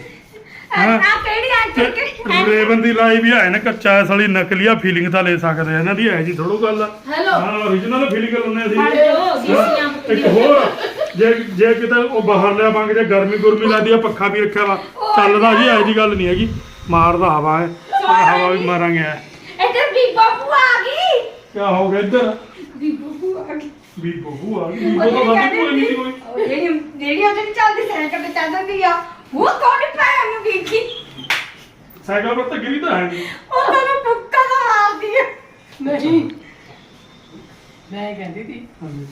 ਆ ਕਿਹੜੀ ਆਂਟੀ ਤੇ ਕਿਹੜੀ ਰੇਵਨ ਦੀ ਲਾਈ ਵੀ ਹੈ ਨਾ ਕੱਚਾ ਇਸ ਵਾਲੀ ਨਕਲੀਆ ਫੀਲਿੰਗ ਤਾਂ ਲੈ ਸਕਦੇ ਆ। ਇਹਨਾਂ ਦੀ ਐ ਜੀ ਥੋੜੋ ਗੱਲ ਆ। ਹੈਲੋ ਹਾਂ origignal ਫੀਲਿੰਗ ਲੈਂਦੇ ਅਸੀਂ ਇੱਕ ਹੋਰ ਜੇ ਜੇ ਕਿਤੇ ਉਹ ਬਾਹਰ ਲਿਆ ਮੰਗ ਜੇ ਗਰਮੀ ਗੁਰਮੀ ਲੱਗਦੀ ਆ ਪੱਖਾ ਵੀ ਰੱਖਿਆ ਵਾ। ਚੱਲਦਾ ਜੀ ਐ ਜੀ ਗੱਲ ਨਹੀਂ ਹੈਗੀ। ਮਾਰਦਾ ਹਵਾ ਹੈ ਹਵਾ ਵੀ ਮਾਰਾਂਗੇ। ਐ ਇੱਧਰ ਵੀ ਬਾਬੂ ਆ ਗਈ। ਕਿਆ ਹੋ ਗਿਆ ਇੱਧਰ? ਵੀ ਬਾਬੂ ਆ ਗਈ। ਵੀ ਬਹੂ ਆ ਗਈ। ਉਹ ਤਾਂ ਸਾਡੀ ਕੋਈ ਨਹੀਂ ਕੋਈ। ਉਹ ਜਿਹੜੀ ਜਿਹੜੀ ਉਹਦੇ ਤੇ ਚੱਲਦੀ ਸਾਈਕਲ ਤੇ ਚੱਲ ਜਾਂਦੀ ਆ ਉਹ ਕੌਣ ਭੈਣ ਨੂੰ ਵੇਖੀ ਸਾਈਕਲ ਪਰ ਤਾਂ ਗਿਰੀ ਤਾਂ ਹੈ ਨਹੀਂ। ਉਹ ਤੈਨੂੰ ਪੁੱਕਾ ਦਾ ਮਾਰਦੀ ਆ। ਨਹੀਂ। ਮੈਂ ਕਹਿੰਦੀ ਸੀ ਹਾਂਜੀ।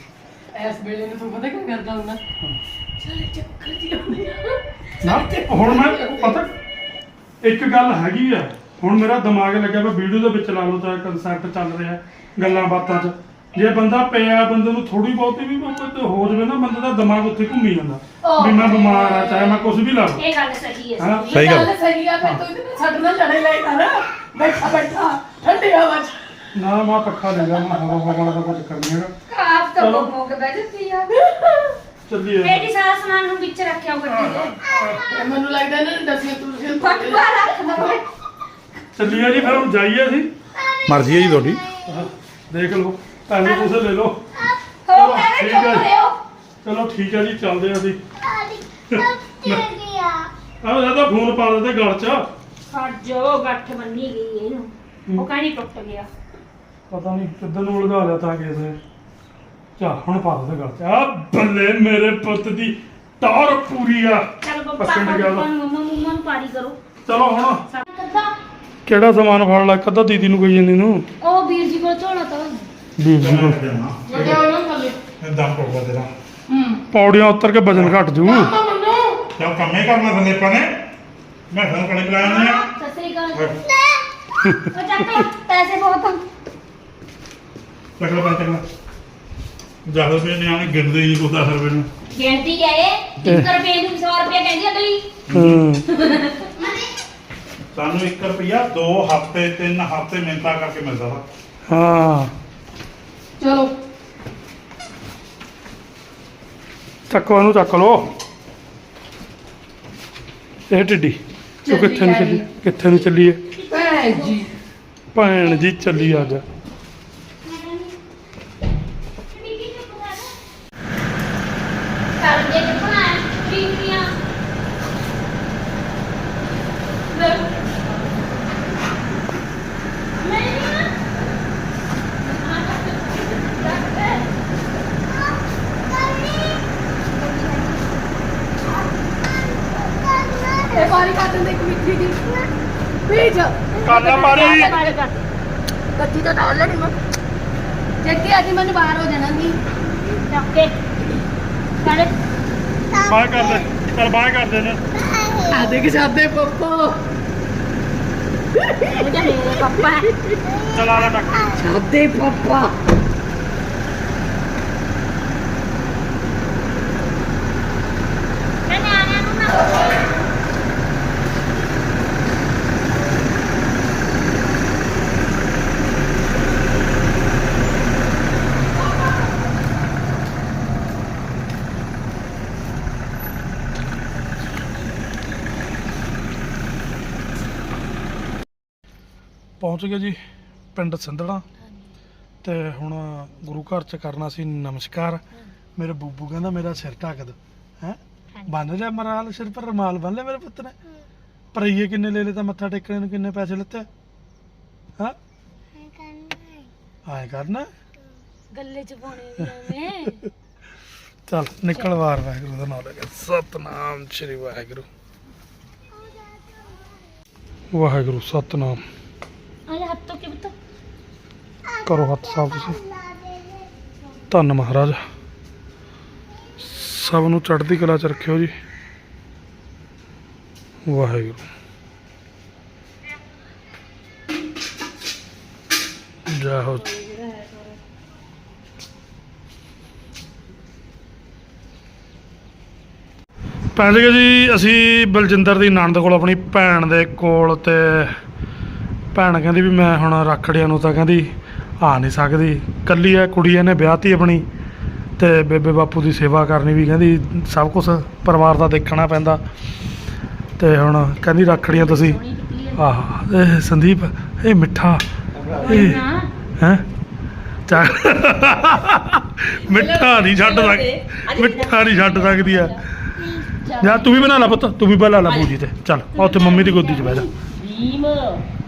ਇਸ ਵੇਲੇ ਨੂੰ ਤੂੰ ਪਤਾ ਕੀ ਕਰਦਾ ਹੁੰਦਾ? ਚਲ ਚੱਕਰ ਦੀ ਆਉਂਦੀ ਆ। ਨਾ ਹੁਣ ਮੈਂ ਪਤਾ ਇੱਕ ਗੱਲ ਹੈਗੀ ਆ। ਹੁਣ ਮੇਰਾ ਦਿਮਾਗ ਲੱਗਿਆ ਮੈਂ ਵੀਡੀਓ ਦੇ ਵਿੱਚ ਲਾ ਲਓ ਤਾਂ ਕਨਸੈਪਟ ਚੱਲ ਰਿਹਾ ਗੱਲਾਂ ਬਾਤਾਂ 'ਚ। ਜੇ ਬੰਦਾ ਪਿਆ ਬੰਦੇ ਨੂੰ ਥੋੜੀ ਬਹੁਤੀ ਵੀ ਕੋਈ ਹੋ ਜਾਵੇ ਨਾ ਬੰਦੇ ਦਾ ਦਿਮਾਗ ਉੱਥੇ ਘੁੰਮੀ ਜਾਂਦਾ। ਵੀ ਮੈਂ ਬਿਮਾਰ ਆ ਚਾਹੇ ਮੈਂ ਕੁਝ ਵੀ ਲਾ ਲਵਾਂ। ਇਹ ਗੱਲ ਸਹੀ ਹੈ। ਹਾਂ, ਸਹੀ ਗੱਲ। ਸਹੀ ਆ ਫਿਰ ਤੂੰ ਇਹਦੇ ਨਾਲ ਛੱਡਣਾ ਚੜੇ ਲੈ ਕਰ। ਬੈਠਾ ਬੈਠਾ ਠੰਡੀ ਹਵਾ ਚ। ਨਾ ਮੈਂ ਪੱਖਾ ਲੈ ਜਾ ਮੈਂ ਹਵਾ ਹਵਾ ਦਾ ਕੁਝ ਕਰਨੀ ਹੈਗਾ ਕਾਫ ਤਾਂ ਚਲੋ। ਬੋਮੋ ਕੇ ਬਹਿ ਜਾਂਦੀ ਆ। ਚੱਲੀਏ। ਮੇਰੀ ਸਾਸ ਸਮਾਨ ਨੂੰ ਵਿੱਚ ਰੱਖਿਆ ਉਹ ਗੱਡੀ ਦੇ ਇਹ ਮੈਨੂੰ ਲੱਗਦਾ ਇਹਨਾਂ ਨੇ ਦਸੀਆਂ ਤੁਰਸੀਆਂ ਫਟਵਾ ਰੱਖ ਦਵਾਂ ਚੱਲੀਏ ਜੀ ਫਿਰ ਹੁਣ ਜਾਈਏ ਅਸੀਂ। ਮਰਜ਼ੀ ਹੈ ਜੀ ਤੁਹਾਡੀ। ਹਾਂ, ਦੇਖ ਲਓ ਪੈਸੇ ਪੂਸੇ ਲੈ ਲਓ। ਹੋ ਕਹਿੰਦੇ ਠੀਕ ਚੁੱਪ ਚਲੋ ਠੀਕ ਹੈ ਜੀ ਚੱਲਦੇ ਹਾਂ ਅਸੀਂ। ਆਹ ਜ਼ਿਆਦਾ ਫੋਨ ਪਾ ਦਿੰਦੇ ਗਲ 'ਚ। ਜੋ ਗੱਠ ਬੰਨੀ ਗਈ ਇਹਨੂੰ। ਉਹ ਕਹਿੰਦੀ ਟੁੱਟ ਗਿਆ। ਪਤਾ ਨਹੀਂ ਕਿੱਧਰ ਨੂੰ ਉਲਝਾ ਲਿਆ ਤਾਂ ਕਿਸੇ ਚਾ ਹੁਣ ਪਾ ਦਿੰਦੇ ਗਲ 'ਚ। ਆ ਬੱਲੇ ਮੇਰੇ ਪੁੱਤ ਦੀ ਟੌਰ ਪੂਰੀ ਆ। ਚਲ ਬੱਬਾ ਪਸੰਦ ਪਾਪਾ ਗਿਆ ਵਾ। ਨੂੰ ਮੰਮਾ ਮੰਮਾ ਨੂੰ ਪਾਰੀ ਕਰੋ। ਚਲੋ ਹੁਣ। ਕਿਹੜਾ ਸਮਾਨ ਫੜ ਲੈ ਕਦਾ ਦੀਦੀ ਨੂੰ ਕਹੀ ਜਾਂਦੀ ਨੂੰ। ਉਹ ਵੀਰ ਜੀ ਕੋਲ ਝੋਲਾ ਤਾਂ। ਵੀਰ ਜੀ ਕੋਲ। ਵੱਡਿਆ ਉਹਨਾਂ ਥੱਲੇ ਦਮ ਪਊਗਾ ਤੇਰਾ। ਹੂੰ। ਪੌੜੀਆਂ ਉੱਤਰ ਕੇ ਵਜਨ ਘਟ ਜੂ। ਮਾਮਾ ਮੰਨੋ। ਕਿਉਂ ਕੰਮੇ ਕਰਨਾ ਥੱਲੇ ਪਾਣੇ ਮੈਂ ਤੁਹਾਨੂੰ ਕੜੀ ਬੁਲਾਇਆ ਨਹੀਂ ਆ। ਸਤਿ ਸ੍ਰੀ ਅਕਾਲ। ਉਹ ਚੱਕ ਲੈ, ਪੈਸੇ ਬਹੁਤ ਹਨ ਚੱਕ ਲੈ ਪੰਜ ਚੱਕ ਲੈ। ਜ਼ਿਆਦਾ ਵੀ ਨਿਆਣੇ ਗਿਣਦੇ ਹੀ ਕੋਈ 10 ਰੁਪਏ ਨੂੰ। ਗਿਣਤੀ ਹੈ ਇਹ। 1 ਰੁਪਏ ਨੂੰ 100 ਰੁਪਏ ਕਹਿੰਦੀ ਅਗਲੀ। ਹੂੰ। *laughs* ਸਾਨੂੰ 1 ਰੁਪਿਆ 2 ਹਫ਼ਤੇ 3 ਹਫ਼ਤੇ ਮਿਹਨਤਾਂ ਕਰਕੇ ਮਿਲਦਾ ਵਾ ਹਾਂ। ਚਲੋ। ਚੱਕੋ ਇਹਨੂੰ ਚੱਕ ਲੋ ਇਹ ਟਿੱਡੀ ਤੂੰ ਕਿੱਥੇ ਨੂੰ ਚੱਲੀ ਕਿੱਥੇ ਨੂੰ ਚੱਲੀਏ? ਭੈਣ ਜੀ। ਭੈਣ ਜੀ ਚੱਲੀ ਅੱਜ ਕਰ ਦੇ ਬਣਾ ਟੀਕੀਆਂ ਇਹ ਵਾਰੀ ਕਰ ਦਿੰਦੇ ਇੱਕ ਮਿੱਠੀ ਦੀ ਪੀਠ ਕਾਲਾ ਪਾਣੀ ਡਾਲ ਲੈਣੀ ਮੈਂ। ਜੱਗੀ ਅੱਜ ਮੈਨੂੰ ਬਾਹਰ ਹੋ ਜਾਣਾ ਨਹੀਂ ਚੱਕੇ ਕਰ ਬਾਹਰ ਕਰ ਦੇ ਚਲ ਬਾਹਰ ਕਰ ਦੇ ਨੇ ਆ ਦੇਖ ਜਾਂਦੇ ਪੱਪਾ। ਮੇਰੇ ਪਾਪਾ ਹੈ। ਚਲਾ ਲੈ ਟੱਕ ਜਾਂਦੇ ਪੱਪਾ ਮੈਂ ਨਿਆਣਿਆਂ ਨੂੰ ਨਾ ਪਹੁੰਚ ਗਏ ਜੀ ਪਿੰਡ ਸਿੰਧੜਾ। ਤੇ ਹੁਣ ਗੁਰੂ ਘਰ ਚ ਕਰਨਾ ਸੀ ਨਮਸਕਾਰ। ਮੇਰੇ ਬੂਬੂ ਕਹਿੰਦਾ ਮੇਰਾ ਸਿਰ ਢੱਕ ਦੋ। ਹੈ? ਬੰਨ ਜਾ ਮਰਾਲ ਸਿਰ ਪਰ ਰਮਾਲ ਬੰਨ ਲੈ ਮੇਰੇ ਪੁੱਤ ਨੇ। ਪਰਈਏ ਕਿੰਨੇ ਲੈ ਲਏ ਤਾਂ ਮੱਥਾ ਟੇਕਣੇ ਨੂੰ ਕਿੰਨੇ ਪੈਸੇ ਲੱਤੇ? ਹਾਂ? ਆਏ ਕਰਨਾ ਗੱਲੇ ਚ ਪਾਉਣੇ *laughs* ਚੱਲ ਨਿਕਲ ਵਾਰ ਵਾਹਿਗੁਰੂ ਦਾ ਨਾਮ ਲੈ ਕੇ। ਸਤਨਾਮ ਸ੍ਰੀ ਵਾਹਿਗੁਰੂ। ਵਾਹਿਗੁਰੂ ਸਤਨਾਮ। ਆ ਹੱਥ ਤੋਂ ਕਿ ਬਤਾ ਕਰੋ ਹੱਥ ਸਾਫ਼ ਤੁਸੀਂ। ਧੰਨ ਮਹਾਰਾਜ। ਸਭ ਨੂੰ ਚੜ੍ਹਦੀ ਕਲਾ ਚ ਰੱਖਿਓ ਜੀ। ਵਾਹਿਗੁਰੂ। ਜੈ ਹੋ। ਪਹੁੰਚ ਜੀ, ਅਸੀਂ ਬਲਜਿੰਦਰ ਦੀ ਨਣਦ ਕੋਲ ਆਪਣੀ ਭੈਣ ਦੇ ਕੋਲ ਤੇ ਭੈਣ ਕਹਿੰਦੀ ਵੀ ਮੈਂ ਹੁਣ ਰੱਖੜੀਆਂ ਨੂੰ ਤਾਂ ਕਹਿੰਦੀ ਆ ਨਹੀਂ ਸਕਦੀ। ਕੱਲੀ ਐ ਕੁੜੀ ਇਹਨੇ ਵਿਆਹਤੀ ਆਪਣੀ ਤੇ ਬੇਬੇ ਬਾਪੂ ਦੀ ਸੇਵਾ ਕਰਨੀ ਵੀ ਕਹਿੰਦੀ ਸਭ ਕੁਝ ਪਰਿਵਾਰ ਦਾ ਦੇਖਣਾ ਪੈਂਦਾ। ਤੇ ਹੁਣ ਕਹਿੰਦੀ ਰੱਖੜੀਆਂ ਤੁਸੀਂ ਆਹ ਇਹ ਸੰਦੀਪ ਇਹ ਮਿੱਠਾ ਇਹ ਨਾ ਹੈ? ਚਾ *laughs* ਮਿੱਠਾ ਨਹੀਂ ਛੱਡ ਸਕ ਮਿੱਠਾ ਨਹੀਂ ਛੱਡ ਸਕਦੀ ਆ। ਜਾ ਤੂੰ ਵੀ ਬਣਾ ਲੈ ਪੁੱਤ ਤੂੰ ਵੀ ਬਣਾ ਲੈ ਬੂਜੀ ਤੇ। ਚੱਲ ਉੱਥੇ ਮੰਮੀ ਦੀ ਗੋਦੀ 'ਚ ਬਹਿ ਜਾ। ਭੀਮ।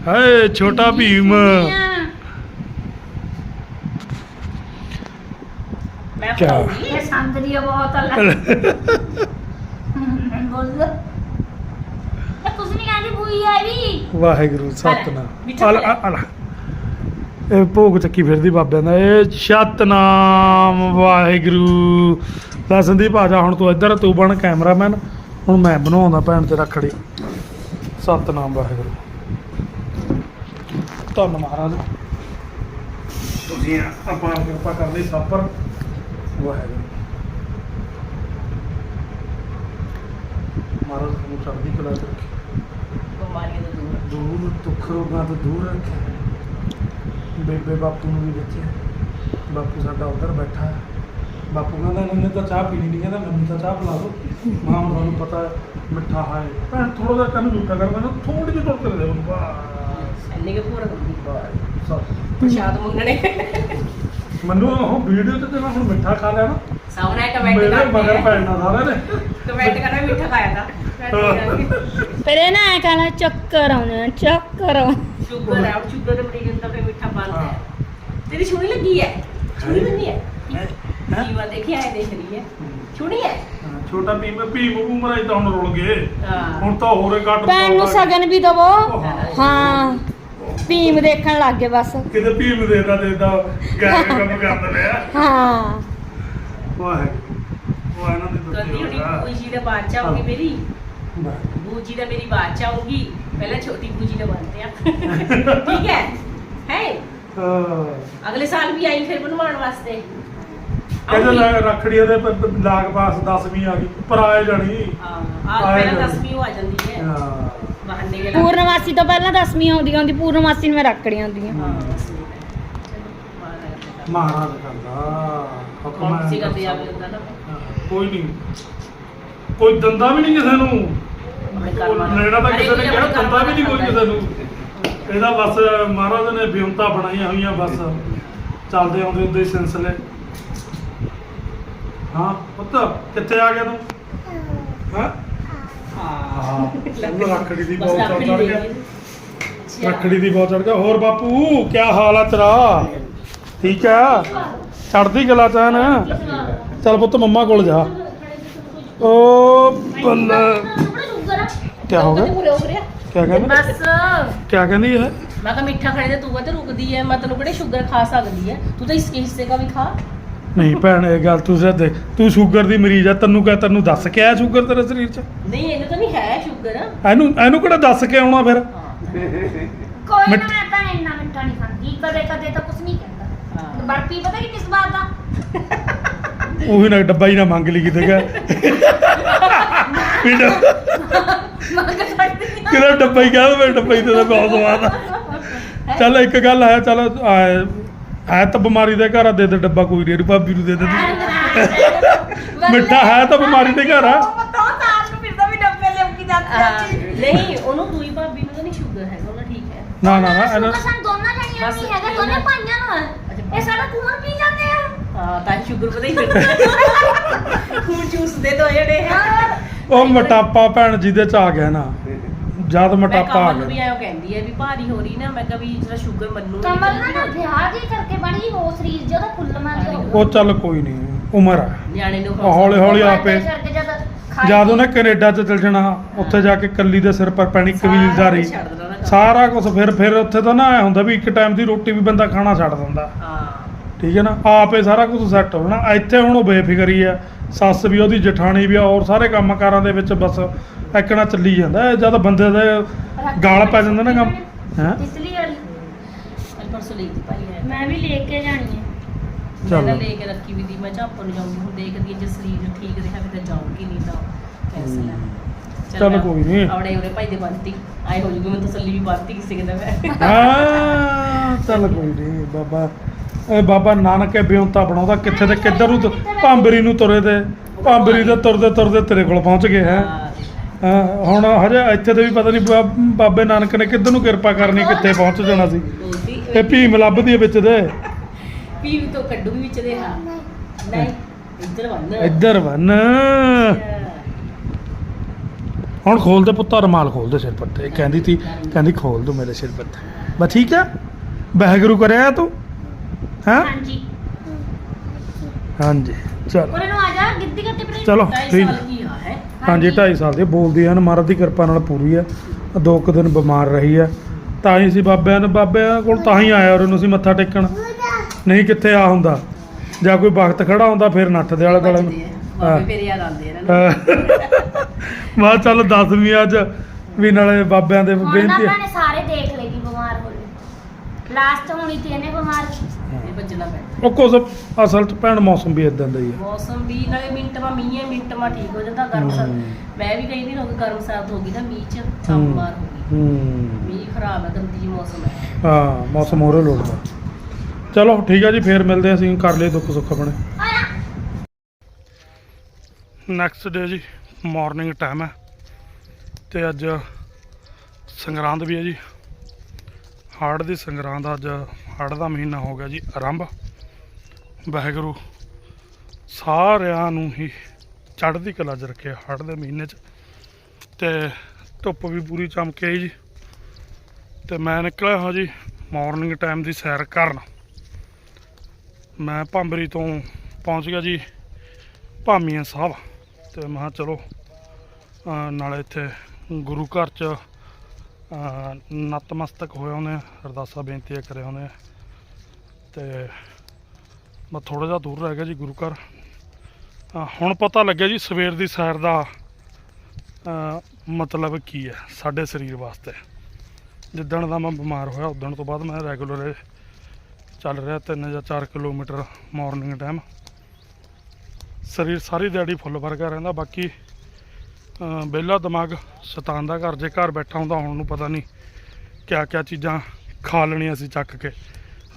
ਹਏ ਛੋਟਾ ਭੀਮ। ਮੈਂ ਕਿਆ? ਖਾਊਂਗੀ ਇਹ ਸੰਦਰੀ ਬਹੁਤ ਅਲੱਗ। ਬੋਲ ਇਹ ਕੁਝ ਨਹੀਂ ਕਹਿੰਦੀ ਬੂਈ ਆਈ ਵੀ। ਵਾਹਿਗੁਰੂ ਸਤਨਾਮ। ਮਿੱਠਾ ਅਲ ਲੈ। ਅਲ ਇਹ ਭੋਗ ਚੱਕੀ ਫਿਰਦੀ ਬਾਬਿਆਂ ਦਾ ਇਹ ਸਤਨਾਮ ਵਾਹਿਗੁਰੂ। ਲੈ ਸੰਦੀਪ ਆ ਜਾ ਹੁਣ ਤੂੰ ਇੱਧਰ ਤੂੰ ਬਣ ਕੈਮਰਾਮੈਨ। ਹੁਣ ਮੈਂ ਬਣਾਉਂਦਾ ਭੈਣ ਤੇ ਰੱਖੜੀ ਸਤਨਾਮ ਵਾਹਿਗੁਰੂ। ਧੰਨ ਮਹਾਰਾਜ। ਤੁਸੀਂ ਆਪਾਂ ਕਿਰਪਾ ਕਰ ਲਈ ਸਭ ਪਰ। ਵਾਹਿਗੁਰੂ। ਮਹਾਰਾਜ ਨੂੰ ਚੜ੍ਹਦੀ ਕਲਾ ਚ ਰੱਖੇ। ਬਿਮਾਰੀਆਂ ਤੋਂ ਦੂਰ ਦੂਰ ਦੁੱਖ ਰੋਗਾਂ ਤੋਂ ਦੂਰ ਰੱਖੇ। ਬੇਬੇ ਬਾਪੂ ਨੂੰ ਵੀ ਦਿੱਤੇ। ਬਾਪੂ ਸਾਡਾ ਉੱਧਰ ਬੈਠਾ। ਹੈ ਬਾਪੂ ਕਹਿੰਦਾ ਇਹਨੇ ਤਾਂ ਚਾਹ ਪੀਣੀ ਨਹੀਂ। ਕਹਿੰਦਾ ਮੈਨੂੰ ਤਾਂ ਚਾਹ ਪਿਲਾ ਦਿਓ ਮਾਂ ਨੂੰ ਪਤਾ ਮਿੱਠਾ ਹੈ ਭੈਣ ਥੋੜਾ ਜਿਹਾ ਕੰਨ ਝੂਠਾ ਕਰ ਮੈਨੂੰ ਥੋੜੀ ਜਿਹੀ ਤੁਰ ਦੇ ਉਹਨੂੰ ਵਾਹ। ਸਭ। ਪ੍ਰਸ਼ਾਦ ਮੰਗਣੇ। ਮੈਨੂੰ ਉਹ ਵੀਡੀਓ ਤੇ ਤੇ ਮੈਂ ਹੁਣ ਮਿੱਠਾ ਖਾ ਲਿਆ ਨਾ। ਸਾਹਮਣੇ ਕਮੈਂਟ ਮੇਰੇ ਮਗਰ ਕਰਦੇ ਪੈਣਾ ਸਾਰਿਆਂ ਨੇ ਕਮੈਂਟ ਕਰਨਾ ਮਿੱਠਾ ਖਾਇਆ ਤਾਂ। ਪਰ ਇਹ ਨਾ ਐ ਕਹਣਾ ਚੱਕਰ ਆਉਣੇ ਚੱਕਰ ਆਉਣੇ। ਸ਼ੂਗਰ ਹੈ ਸ਼ੂਗਰ ਦੇ ਮਰੀਜ਼ ਨੂੰ ਤਾਂ ਫਿਰ ਮਿੱਠਾ ਬੰਦ ਹੈ। ਤੇਰੀ ਛੁਣੀ ਲੱਗੀ ਹੈ? ਛੁਣੀ ਬੰਨੀ ਹੈ? ਹੈਂ? ਜੀਵਾ ਦੇਖਿਆ ਹੈ ਦੇਖ ਰਹੀ ਹੈ। ਛੁਣੀ ਹੈ? ਹਾਂ, ਛੋਟਾ ਭੀਮ ਭੀਮ ਉਮਰ ਤਾਂ ਹੁਣ ਰੁਲ ਗਏ। ਹਾਂ। ਹੁਣ ਤਾਂ ਹੋਰੇ ਘੱਟ ਭੈਣ ਨੂੰ ਸਗਨ ਵੀ ਦਵੋ। ਹਾਂ। ਭੀਮ ਦੇਖਣ ਲੱਗ ਗਏ ਬਸ। ਕਿਤੇ ਭੀਮ ਦੇਦਾ ਦੇਦਾ ਗੈਰ ਕੰਮ ਕਰ ਲਿਆ ਹਾਂ। ਵਾਹਿਗੁਰੂ ਉਹ ਇਹਨਾਂ ਦੀ ਦੁੱਤੀ ਬੂਜੀ ਦਾ ਬਾਦਸ਼ਾਹ ਹੋਗੀ ਮੇਰੀ। ਬੂਜੀ ਦਾ ਮੇਰੀ ਬਾਦਸ਼ਾਹ ਹੋਗੀ ਪਹਿਲਾਂ ਛੋਟੀ ਬੂਜੀ ਦਾ ਬਣਦੇ ਆ। ਠੀਕ ਹੈ? ਹੈ? ਅਗਲੇ ਸਾਲ ਵੀ ਆਈ ਫਿਰ ਬਣਵਾਉਣ ਵਾਸਤੇ। ਕਹਿੰਦੇ ਰੱਖੜੀਆਂ ਦੇ ਲਾਗ ਪਾਸ 10ਵੀਂ ਆ ਗਈ। ਪਰ ਆਏ ਜਾਣੀ। ਹਾਂ ਆ ਆਏ ਪਹਿਲਾਂ ਜਾਣੀ। ਦਸਵੀਂ ਉਹ ਆ ਜਾਂਦੀ ਹੈ। ਹਾਂ। ਬਹਾਨੇ ਪੂਰਨਮਾਸੀ ਤੋਂ ਪਹਿਲਾਂ ਦਸਵੀਂ ਆਉਂਦੀ ਆਉਂਦੀ ਪੂਰਨਮਾਸੀ ਨੂੰ ਮੈਂ ਰੱਖੜੀਆਂ ਆਉਂਦੀਆਂ ਹਾਂ। ਮਹਾਰਾਜ ਕਰਦਾ ਹੁਕਮ ਕੌਣ ਹੁੰਦਾ ਨਾ? ਕੋਈ ਨਹੀਂ। ਕੋਈ ਦੰਦਾ ਵੀ ਨਹੀਂ ਕਿਸੇ ਨੂੰ। ਆਪਣੇ। ਲੈਣਾ ਤਾਂ ਕਿਸੇ ਨੇ ਵੀ ਕਿਹਾ ਆਪਣੇ ਦੰਦਾ ਵੀ ਨਹੀਂ ਕੋਈ ਕਿਸੇ ਨੂੰ। ਇਹਦਾ ਬਸ ਮਹਾਰਾਜ ਨੇ ਬਿਉਂਤਾ ਬਣਾਈਆਂ ਹੋਈਆਂ ਬਸ। ਚੱਲਦੇ ਆਉਂਦੇ ਉਹਦੇ ਸਿਲਸਿਲੇ। ਹਾਂ ਪੁੱਤ ਕਿੱਥੇ ਆ ਗਿਆ ਤੂੰ? ਹਾਂ? ਹਾਂ। ਉਹ ਰੱਖੜੀ ਦੀ ਬਹੁਤ ਚੜ ਗਿਆ। ਅੱਛਾ। ਰੱਖੜੀ ਦੀ ਬਹੁਤ ਚੜ ਗਿਆ। ਹੋਰ ਬਾਪੂ ਕੀ ਹਾਲ ਆ ਤੇਰਾ? ਠੀਕ ਆ? ਚੜਦੀ ਗਲਾ ਚਾਨ ਚੱਲ ਪੁੱਤ ਮੰਮਾ ਕੋਲ ਜਾ। ਓ ਬੱਲੇ। ਕੀ ਹੋ ਗਿਆ? ਕੀ ਕਹਿੰਦੇ? ਬਸ। ਕੀ ਕਹਿੰਦੀ ਹੈ ਮੈਂ ਕਿਹਾ ਮਿੱਠਾ ਖਾਣੇ ਤੇ ਤੂੰ ਤਾਂ ਰੁਕਦੀ ਹੈ ਮੈਂ ਤੈਨੂੰ ਕਿਹੜੇ ਸ਼ੂਗਰ ਖਾ ਸਕਦੀ ਹੈ ਤੂ ਤਾਂ ਇਸ ਹਿੱਸੇ ਦਾ ਵੀ ਖਾ। ਨਹੀਂ ਭੈਣ ਇਹ ਗੱਲ ਤੂੰ ਜਦ ਦੇਖ ਤੂੰ ਸ਼ੂਗਰ ਦੀ ਮਰੀਜ਼ ਆ ਤੈਨੂੰ ਕਹ ਤੈਨੂੰ ਦੱਸ ਕੇ ਆਇਆ ਸ਼ੂਗਰ ਤੇਰੇ ਸਰੀਰ 'ਚ? ਨਹੀਂ ਇਹਨੂੰ ਤਾਂ ਨਹੀਂ ਹੈ ਸ਼ੂਗਰ ਇਹਨੂੰ ਇਹਨੂੰ ਕਿਹੜਾ ਦੱਸ ਕੇ ਆਉਣਾ ਫਿਰ? ਕੋਈ ਨਾ ਮਿੱਠ- ਮੈਂ ਤਾਂ ਇੰਨਾ ਮਿੱਠਾ ਨਹੀਂ ਖਾਂਦੀ ਕਦੇ ਕਦੇ ਤਾਂ ਕੁਝ ਨਹੀਂ ਕਹਿੰਦਾ। ਹਾਂ। ਬਰਫੀ ਪਤਾ ਕਿੰਨੀ ਸਵਾਦ ਆ? ਉਹੀ ਨਾ ਡੱਬਾ ਹੀ ਨਾ ਮੰਗ ਲਈ ਕਿਤੇ ਕਾ ਵੀ ਡੱਬ- ਮੰਗ ਸਕਦੀ ਆ। ਕਿਹੜਾ ਡੱਬਾ ਹੀ ਕਹਿੰਦਾ ਮੈਂ ਡੱਬਾ ਹੀ ਤੇ ਤਾਂ ਬਹੁਤ ਸਵਾਦ ਆ। ਚੱਲ ਇੱਕ ਗੱਲ ਹੈ ਚੱਲ ਆ, ਹੈ ਤਾਂ ਬਿਮਾਰੀ ਦੇ ਘਰ ਆ ਦੇ ਦੇ ਡੱਬਾ ਕੋਈ ਨਹੀਂ ਭਾਬੀ ਨੂੰ ਦੇ ਦੇ ਤੂੰ। *laughs* ਮਿੱਠਾ ਹੈ ਤਾਂ ਬਿਮਾਰੀ ਦੇ ਘਰ ਆ। ਦੋ ਸਾਲ ਨੂੰ ਫਿਰਦਾ ਵੀ ਡੱਬੇ ਲਿਆਉਂਗੀ ਹਾਂ, ਨਹੀਂ ਉਹਨੂੰ ਦੂਈ ਭਾਬੀ ਨੂੰ ਤਾਂ ਨਹੀਂ ਸ਼ੂਗਰ ਹੈਗਾ ਉਹਨਾਂ ਠੀਕ ਹੈ। ਨਾ ਨਾ ਨਾ ਇਹਨਾਂ ਸਾਨੂੰ ਦੋਨਾਂ ਜਣੀਆਂ ਨੂੰ ਨਹੀਂ ਹੈਗਾ ਦੋਨੇ ਭਾਈਆਂ ਨੂੰ ਆ। ਇਹ ਸਾਡਾ ਖੂਨ ਪੀ ਜਾਂਦੇ ਆ। ਹਾਂ ਤਾਂ ਸ਼ੂਗਰ ਪਤਾ ਹੀ। ਫਿਰਦਾ *laughs* ਖੂਨ ਚੂਸਦੇ ਦੋ ਜਿਹੜੇ ਉਹ ਮੋਟਾਪਾ ਭੈਣ ਜਿਹਦੇ ਚ ਆ ਗਿਆ ਨਾ। ਜਦ ਮੋਟਾਪਾ ਆ ਵੀ ਗਿਆ। ਆਇਓ ਕਹਿੰਦੀ ਹੈ ਵੀ ਭਾਰੀ ਹੋ ਰਹੀ ਨਾ ਮੈਂ ਕਿਹਾ ਵੀ ਜਿਹੜਾ ਸ਼ੂਗਰ ਮੰਨੂ ਕਮਲ ਨਾ ਨਾ। ਵਿਆਹ ਜੀ ਕਰਕੇ ਬੜੀ ਹੋ ਸਰੀਰ ਜਦੋਂ ਫੁੱਲ ਮੰਗ ਉਹ ਚੱਲ ਕੋਈ ਨਹੀਂ ਉਮਰ ਆ। ਨਿਆਣੇ ਨੂੰ ਉਹ ਹੌਲੀ ਹੌਲੀ ਆਪੇ ਜਦ ਉਹਨੇ ਕੈਨੇਡਾ ਚ ਚਲ ਜਾਣਾ ਉੱਥੇ ਜਾ ਕੇ ਕੱਲੀ ਦੇ ਸਿਰ ਪਰ ਪੈਣੀ ਕਬੀਲਦਾਰੀ ਛੱਡ ਦੇਣਾ ਉਹਦਾ ਕੰਮ। ਸਾਰਾ ਕੁਝ ਫਿਰ ਫਿਰ ਉੱਥੇ ਤਾਂ ਨਾ ਐ ਹੁੰਦਾ ਵੀ ਇੱਕ ਟਾਈਮ ਦੀ ਰੋਟੀ ਵੀ ਬੰਦਾ ਖਾਣਾ ਛੱਡ ਦਿੰਦਾ। ਹਾਂ। ਠੀਕ ਹੈ ਨਾ? ਆਪੇ ਸਾਰਾ ਕੁਝ ਸੈੱਟ ਹੋ ਜਾਣਾ। ਇੱਥੇ ਹੁਣ ਉਹ ਬੇਫਿਕਰੀ ਆ। ਸੱਸ ਵੀ ਉਹਦੀ ਜਠਾਣੀ ਵੀ ਆ ਔਰ ਸਾਰੇ ਕੰਮਕਾਰਾਂ ਦੇ ਵਿੱਚ ਬਸ ਐਕਣਾ ਚੱਲੀ ਜਾਂਦਾ। ਹੈ। ਜਦ ਬੰਦੇ ਦੇ ਗਾਲ ਪੈ ਜਾਂਦਾ ਨਾ ਕੰਮ। ਹੈ? ਤਿਤਲੀ ਵਾਲੀ। ਕੱਲ ਪਰਸੋਂ ਲਈ ਤੀ ਭਾਈ ਹੈ। ਮੈਂ ਵੀ ਲੈ ਕੇ ਜਾਣੀ ਹੈ। ਮੈਂ ਚੱਲ। ਤਾਂ ਲੈ ਕੇ ਰੱਖੀ ਵੀ ਦੀ। ਮੈਂ ਝਾਪਣ ਨੂੰ ਜਾਊਂਗੀ। ਹੁਣ ਦੇਖਦੀ ਹਾਂ ਜੇ ਸਰੀਰ ਠੀਕ ਰਿਹਾ ਫਿਰ ਤਾਂ ਜਾਊਂਗੀ ਨਹੀਂ ਤਾਂ ਕੈਂਸਲ ਹੈ। ਚੱਲ ਕੋਈ ਨੀ। ਆਉੜੇ ਉਰੇ ਭਾਈ ਦੇ ਬੰਤੀ। ਆਏ ਹੋ ਜੂਗੀ ਮੈਂ ਤਸੱਲੀ ਵੀ ਬੰਤੀ ਕਿਸੇ ਕਿਤੇ ਮੈਂ। ਹਾਂ ਚੱਲ ਕੋਈ ਨਹੀਂ ਬਾਬਾ ਇਹ ਬਾਬਾ ਨਾਨਕ ਇਹ ਬਿਉਂਤਾ ਬਣਾਉਂਦਾ ਕਿੱਥੇ ਤੇ ਕਿੱਧਰ ਨੂੰ ਭਾਂਬਰੀ ਨੂੰ ਤੁਰੇ ਤੇ ਭਾਂਬਰੀ ਦੇ ਤੁਰਦੇ ਤੁਰਦੇ ਤੇਰੇ ਕੋਲ ਪਹੁੰਚ ਗਏ ਹੈ। ਹੁਣ ਹਜੇ ਇੱਥੇ ਤੇ ਵੀ ਪਤਾ ਨਹੀਂ ਬਾਬੇ ਨਾਨਕ ਨੇ ਕਿੱਧਰ ਨੂੰ ਕਿਰਪਾ ਕਰਨੀ ਕਿੱਥੇ ਪਹੁੰਚ ਜਾਣਾ ਸੀ। ਇਹ ਭੀਮ ਲੱਭਦੀ ਵਿੱਚ ਦੇ ਪੀਵ ਤੋਂ ਕੱਢੂ ਵਿੱਚ ਦੇ ਹਾਂ। ਨਹੀਂ ਇੱਧਰ ਵੰਨ ਇੱਧਰ ਵਨ ਹੁਣ ਖੋਲ ਦੇ ਪੁੱਤਾ ਰਮਾਲ ਖੋਲ ਦੇ ਸਿਰ ਪੱਤੇ। ਕਹਿੰਦੀ ਤੀ ਕਹਿੰਦੀ ਖੋਲ ਦੋ ਮੇਰੇ ਸਿਰ ਪੱਤੇ। ਬਸ ਠੀਕ ਆ? ਵਾਹਿਗੁਰੂ ਕਰਿਆ ਤੂੰ। ਹਾਂ? ਹਾਂਜੀ। ਹਾਂਜੀ ਚਲ। ਉਹਨਾਂ ਨੂੰ ਆ ਜਾ ਗਿੱਦੀ ਗੱਤੇ ਪਰ ਚਲੋ ਠੀਕ। ਹਾਂਜੀ 2.5 ਸਾਲ ਦੀ ਬੋਲਦੀ ਹਨ ਮਹਾਰਾਜ ਦੀ ਕਿਰਪਾ ਨਾਲ ਪੂਰੀ ਆ। ਦੋ ਕੁ ਦਿਨ ਬਿਮਾਰ ਰਹੀ ਆ। ਤਾਂ ਹੀ ਸੀ ਬਾਬਿਆਂ ਨੇ ਬਾਬਿਆਂ ਕੋਲ ਤਾਂ ਹੀ ਆਇਆ ਔਰ ਉਹਨੂੰ ਸੀ ਮੱਥਾ ਟੇਕਣ। ਨਹੀਂ ਕਿੱਥੇ ਆ ਹੁੰਦਾ। ਜਾਂ ਕੋਈ ਵਕਤ ਖੜਾ ਹੁੰਦਾ ਫਿਰ ਨੱਠ ਦੇ ਵਾਲੇ ਦੁਆਲੇ ਨੂੰ। ਬਾਬੇ ਮੇਰੇ ਯਾਦ ਆਉਂਦੇ ਇਹਨਾਂ ਨੂੰ। ਮਾ ਚੱਲ ਦਸਵੀਂ ਅੱਜ ਵੀ ਨਾਲੇ ਬਾਬਿਆਂ ਦੇ ਬੇਨਤੀ ਸਾਰੇ ਦੇਖ ਕਿ ਬਿਮਾਰ ਹੋ ਗਏ। ਲਾਸਟ ਹੋਣੀ ਤੀ ਇਹਨੇ ਬਿਮਾਰ। ਵੱਜਣਾ ਪੈਂਦਾ ਉਹ ਕੁਝ ਅਸਲ ਚ ਭੈਣ ਮੌਸਮ ਵੀ ਇਦਾਂ ਦਾ ਹੀ ਆ। ਮੌਸਮ ਵੀ ਨਾਲੇ ਮਿੰਟ ਮਾ ਮੀਂਹ ਮਿੰਟ ਮਾ ਠੀਕ ਹੋ ਜਾਂਦਾ ਗਰਮ ਸਰਦ ਹੂੰ। ਮੈਂ ਵੀ ਕਈ ਦਿਨ ਹੋ ਗਏ ਗਰਮ ਸਰਦ ਹੋ ਗਈ ਨਾ ਮੀਂਹ ਚ ਤਾਂ ਹੂੰ। ਹੋ ਗਈ। ਹੂੰ। ਮੀਂਹ ਖਰਾਬ ਹੈ ਗੰਦੀ ਮੌਸਮ ਹੈ। ਹਾਂ ਮੌਸਮ ਹੋਰੇ ਲੋੜਦਾ ਚਲੋ ਠੀਕ ਆ ਜੀ ਫੇਰ ਮਿਲਦੇ ਹਾਂ ਅਸੀਂ ਕਰ ਲਏ ਦੁੱਖ ਸੁੱਖ ਆਪਣੇ। ਨੈਕਸਟ ਡੇ ਜੀ ਮਾਰਨਿੰਗ ਟਾਈਮ ਹੈ। ਤੇ ਅੱਜ ਸੰਗਰਾਂਦ ਵੀ ਹੈ ਜੀ। ਹਾੜ ਦੀ ਸੰਗਰਾਂਦ ਅੱਜ ਹਾੜ ਦਾ ਮਹੀਨਾ ਹੋ ਗਿਆ ਜੀ, ਆਰੰਭ। ਵਾਹਿਗੁਰੂ, ਸਾਰਿਆਂ ਨੂੰ ਹੀ ਚੜ੍ਹਦੀ ਕਲਾ 'ਚ ਰੱਖਿਆ ਹਾੜ ਦੇ ਮਹੀਨੇ 'ਚ। ਤੇ ਧੁੱਪ ਵੀ ਪੂਰੀ ਚਮਕ ਆਈ ਜੀ। ਤੇ ਮੈਂ ਨਿਕਲਿਆ ਹਾਂ ਜੀ ਮਾਰਨਿੰਗ ਟਾਈਮ ਦੀ ਸੈਰ ਕਰਨ। ਮੈਂ ਭਾਂਬਰੀ ਤੋਂ ਪਹੁੰਚ ਗਿਆ ਜੀ, ਭਾਮੀਆਂ ਸਾਹਿਬ। ਤੇ ਮੈਂ ਚਲੋ ਨਾਲੇ ਇੱਥੇ ਗੁਰੂ ਘਰ ਚ ਨਤਮਸਤਕ ਹੋਏ ਉਹਨੇ ਅਰਦਾਸਾਂ ਬੇਨਤੀਆਂ ਕਰੇ ਉਹਨੇ ਤੇ ਮੈਂ ਥੋੜਾ ਜਿਹਾ ਦੂਰ ਰਹਿ ਗਿਆ ਜੀ ਗੁਰੂ ਘਰ। ਹੁਣ ਪਤਾ ਲੱਗਿਆ ਜੀ ਸਵੇਰ ਦੀ ਸੈਰ ਦਾ ਮਤਲਬ ਕੀ ਹੈ ਸਾਡੇ ਸਰੀਰ ਵਾਸਤੇ। ਜਿੱਦਣ ਦਾ ਮੈਂ ਬਿਮਾਰ ਹੋਇਆ, ਉਦਣ ਤੋਂ ਬਾਅਦ ਮੈਂ ਰੈਗੂਲਰ ਚੱਲ ਰਿਹਾ 3 ਜਾਂ 4 ਕਿਲੋਮੀਟਰ ਮਾਰਨਿੰਗ ਟਾਈਮ ਸਰੀਰ ਸਾਰੀ ਦਿਹਾੜੀ ਫੁੱਲ ਵਰਗਾ ਰਹਿੰਦਾ, ਬਾਕੀ, ਅਹ ਵਿਹਲਾ ਦਿਮਾਗ ਸ਼ੈਤਾਨ ਦਾ ਘਰ ਜੇ ਘਰ ਬੈਠਾ ਹੁੰਦਾ, ਹੁਣ ਨੂੰ ਪਤਾ ਨਹੀਂ ਕਿਆ ਕਿਆ ਚੀਜ਼ਾਂ ਖਾ ਲੈਣੀਆਂ ਸੀ ਚੱਕ ਕੇ।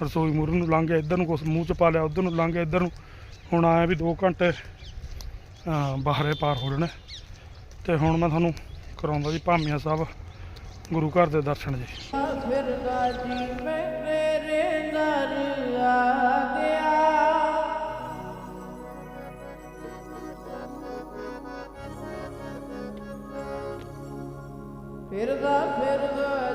ਰਸੋਈ ਮੂਹਰੇ ਨੂੰ ਲੰਘ ਗਿਆ, ਇੱਧਰ ਨੂੰ ਕੁਛ ਮੂੰਹ ਚ ਪਾ ਲਿਆ, ਉੱਧਰ ਨੂੰ ਲੰਘ ਗਿਆ, ਇੱਧਰ ਨੂੰ। ਹੁਣ ਆਇਆ ਵੀ 2 ਘੰਟੇ ਬਾਹਰੇ ਪਾਰ ਹੋ ਜਾਣੇ। ਤੇ ਹੁਣ ਮੈਂ ਤੁਹਾਨੂੰ ਕਰਾਉਂਦਾ ਜੀ ਭਾਮੀਆਂ ਸਾਹਿਬ, ਗੁਰੂ ਘਰ ਦੇ ਦਰਸ਼ਨ ਜੀ। ਫਿਰਦਾ ਜੀ ਮੈਂ ਤੇਰੇ ਦਰ ਆ ਗਿਆ ਫਿਰਦਾ ਫਿਰਦਾ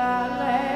ਚਰਣੀ ਨਾਲ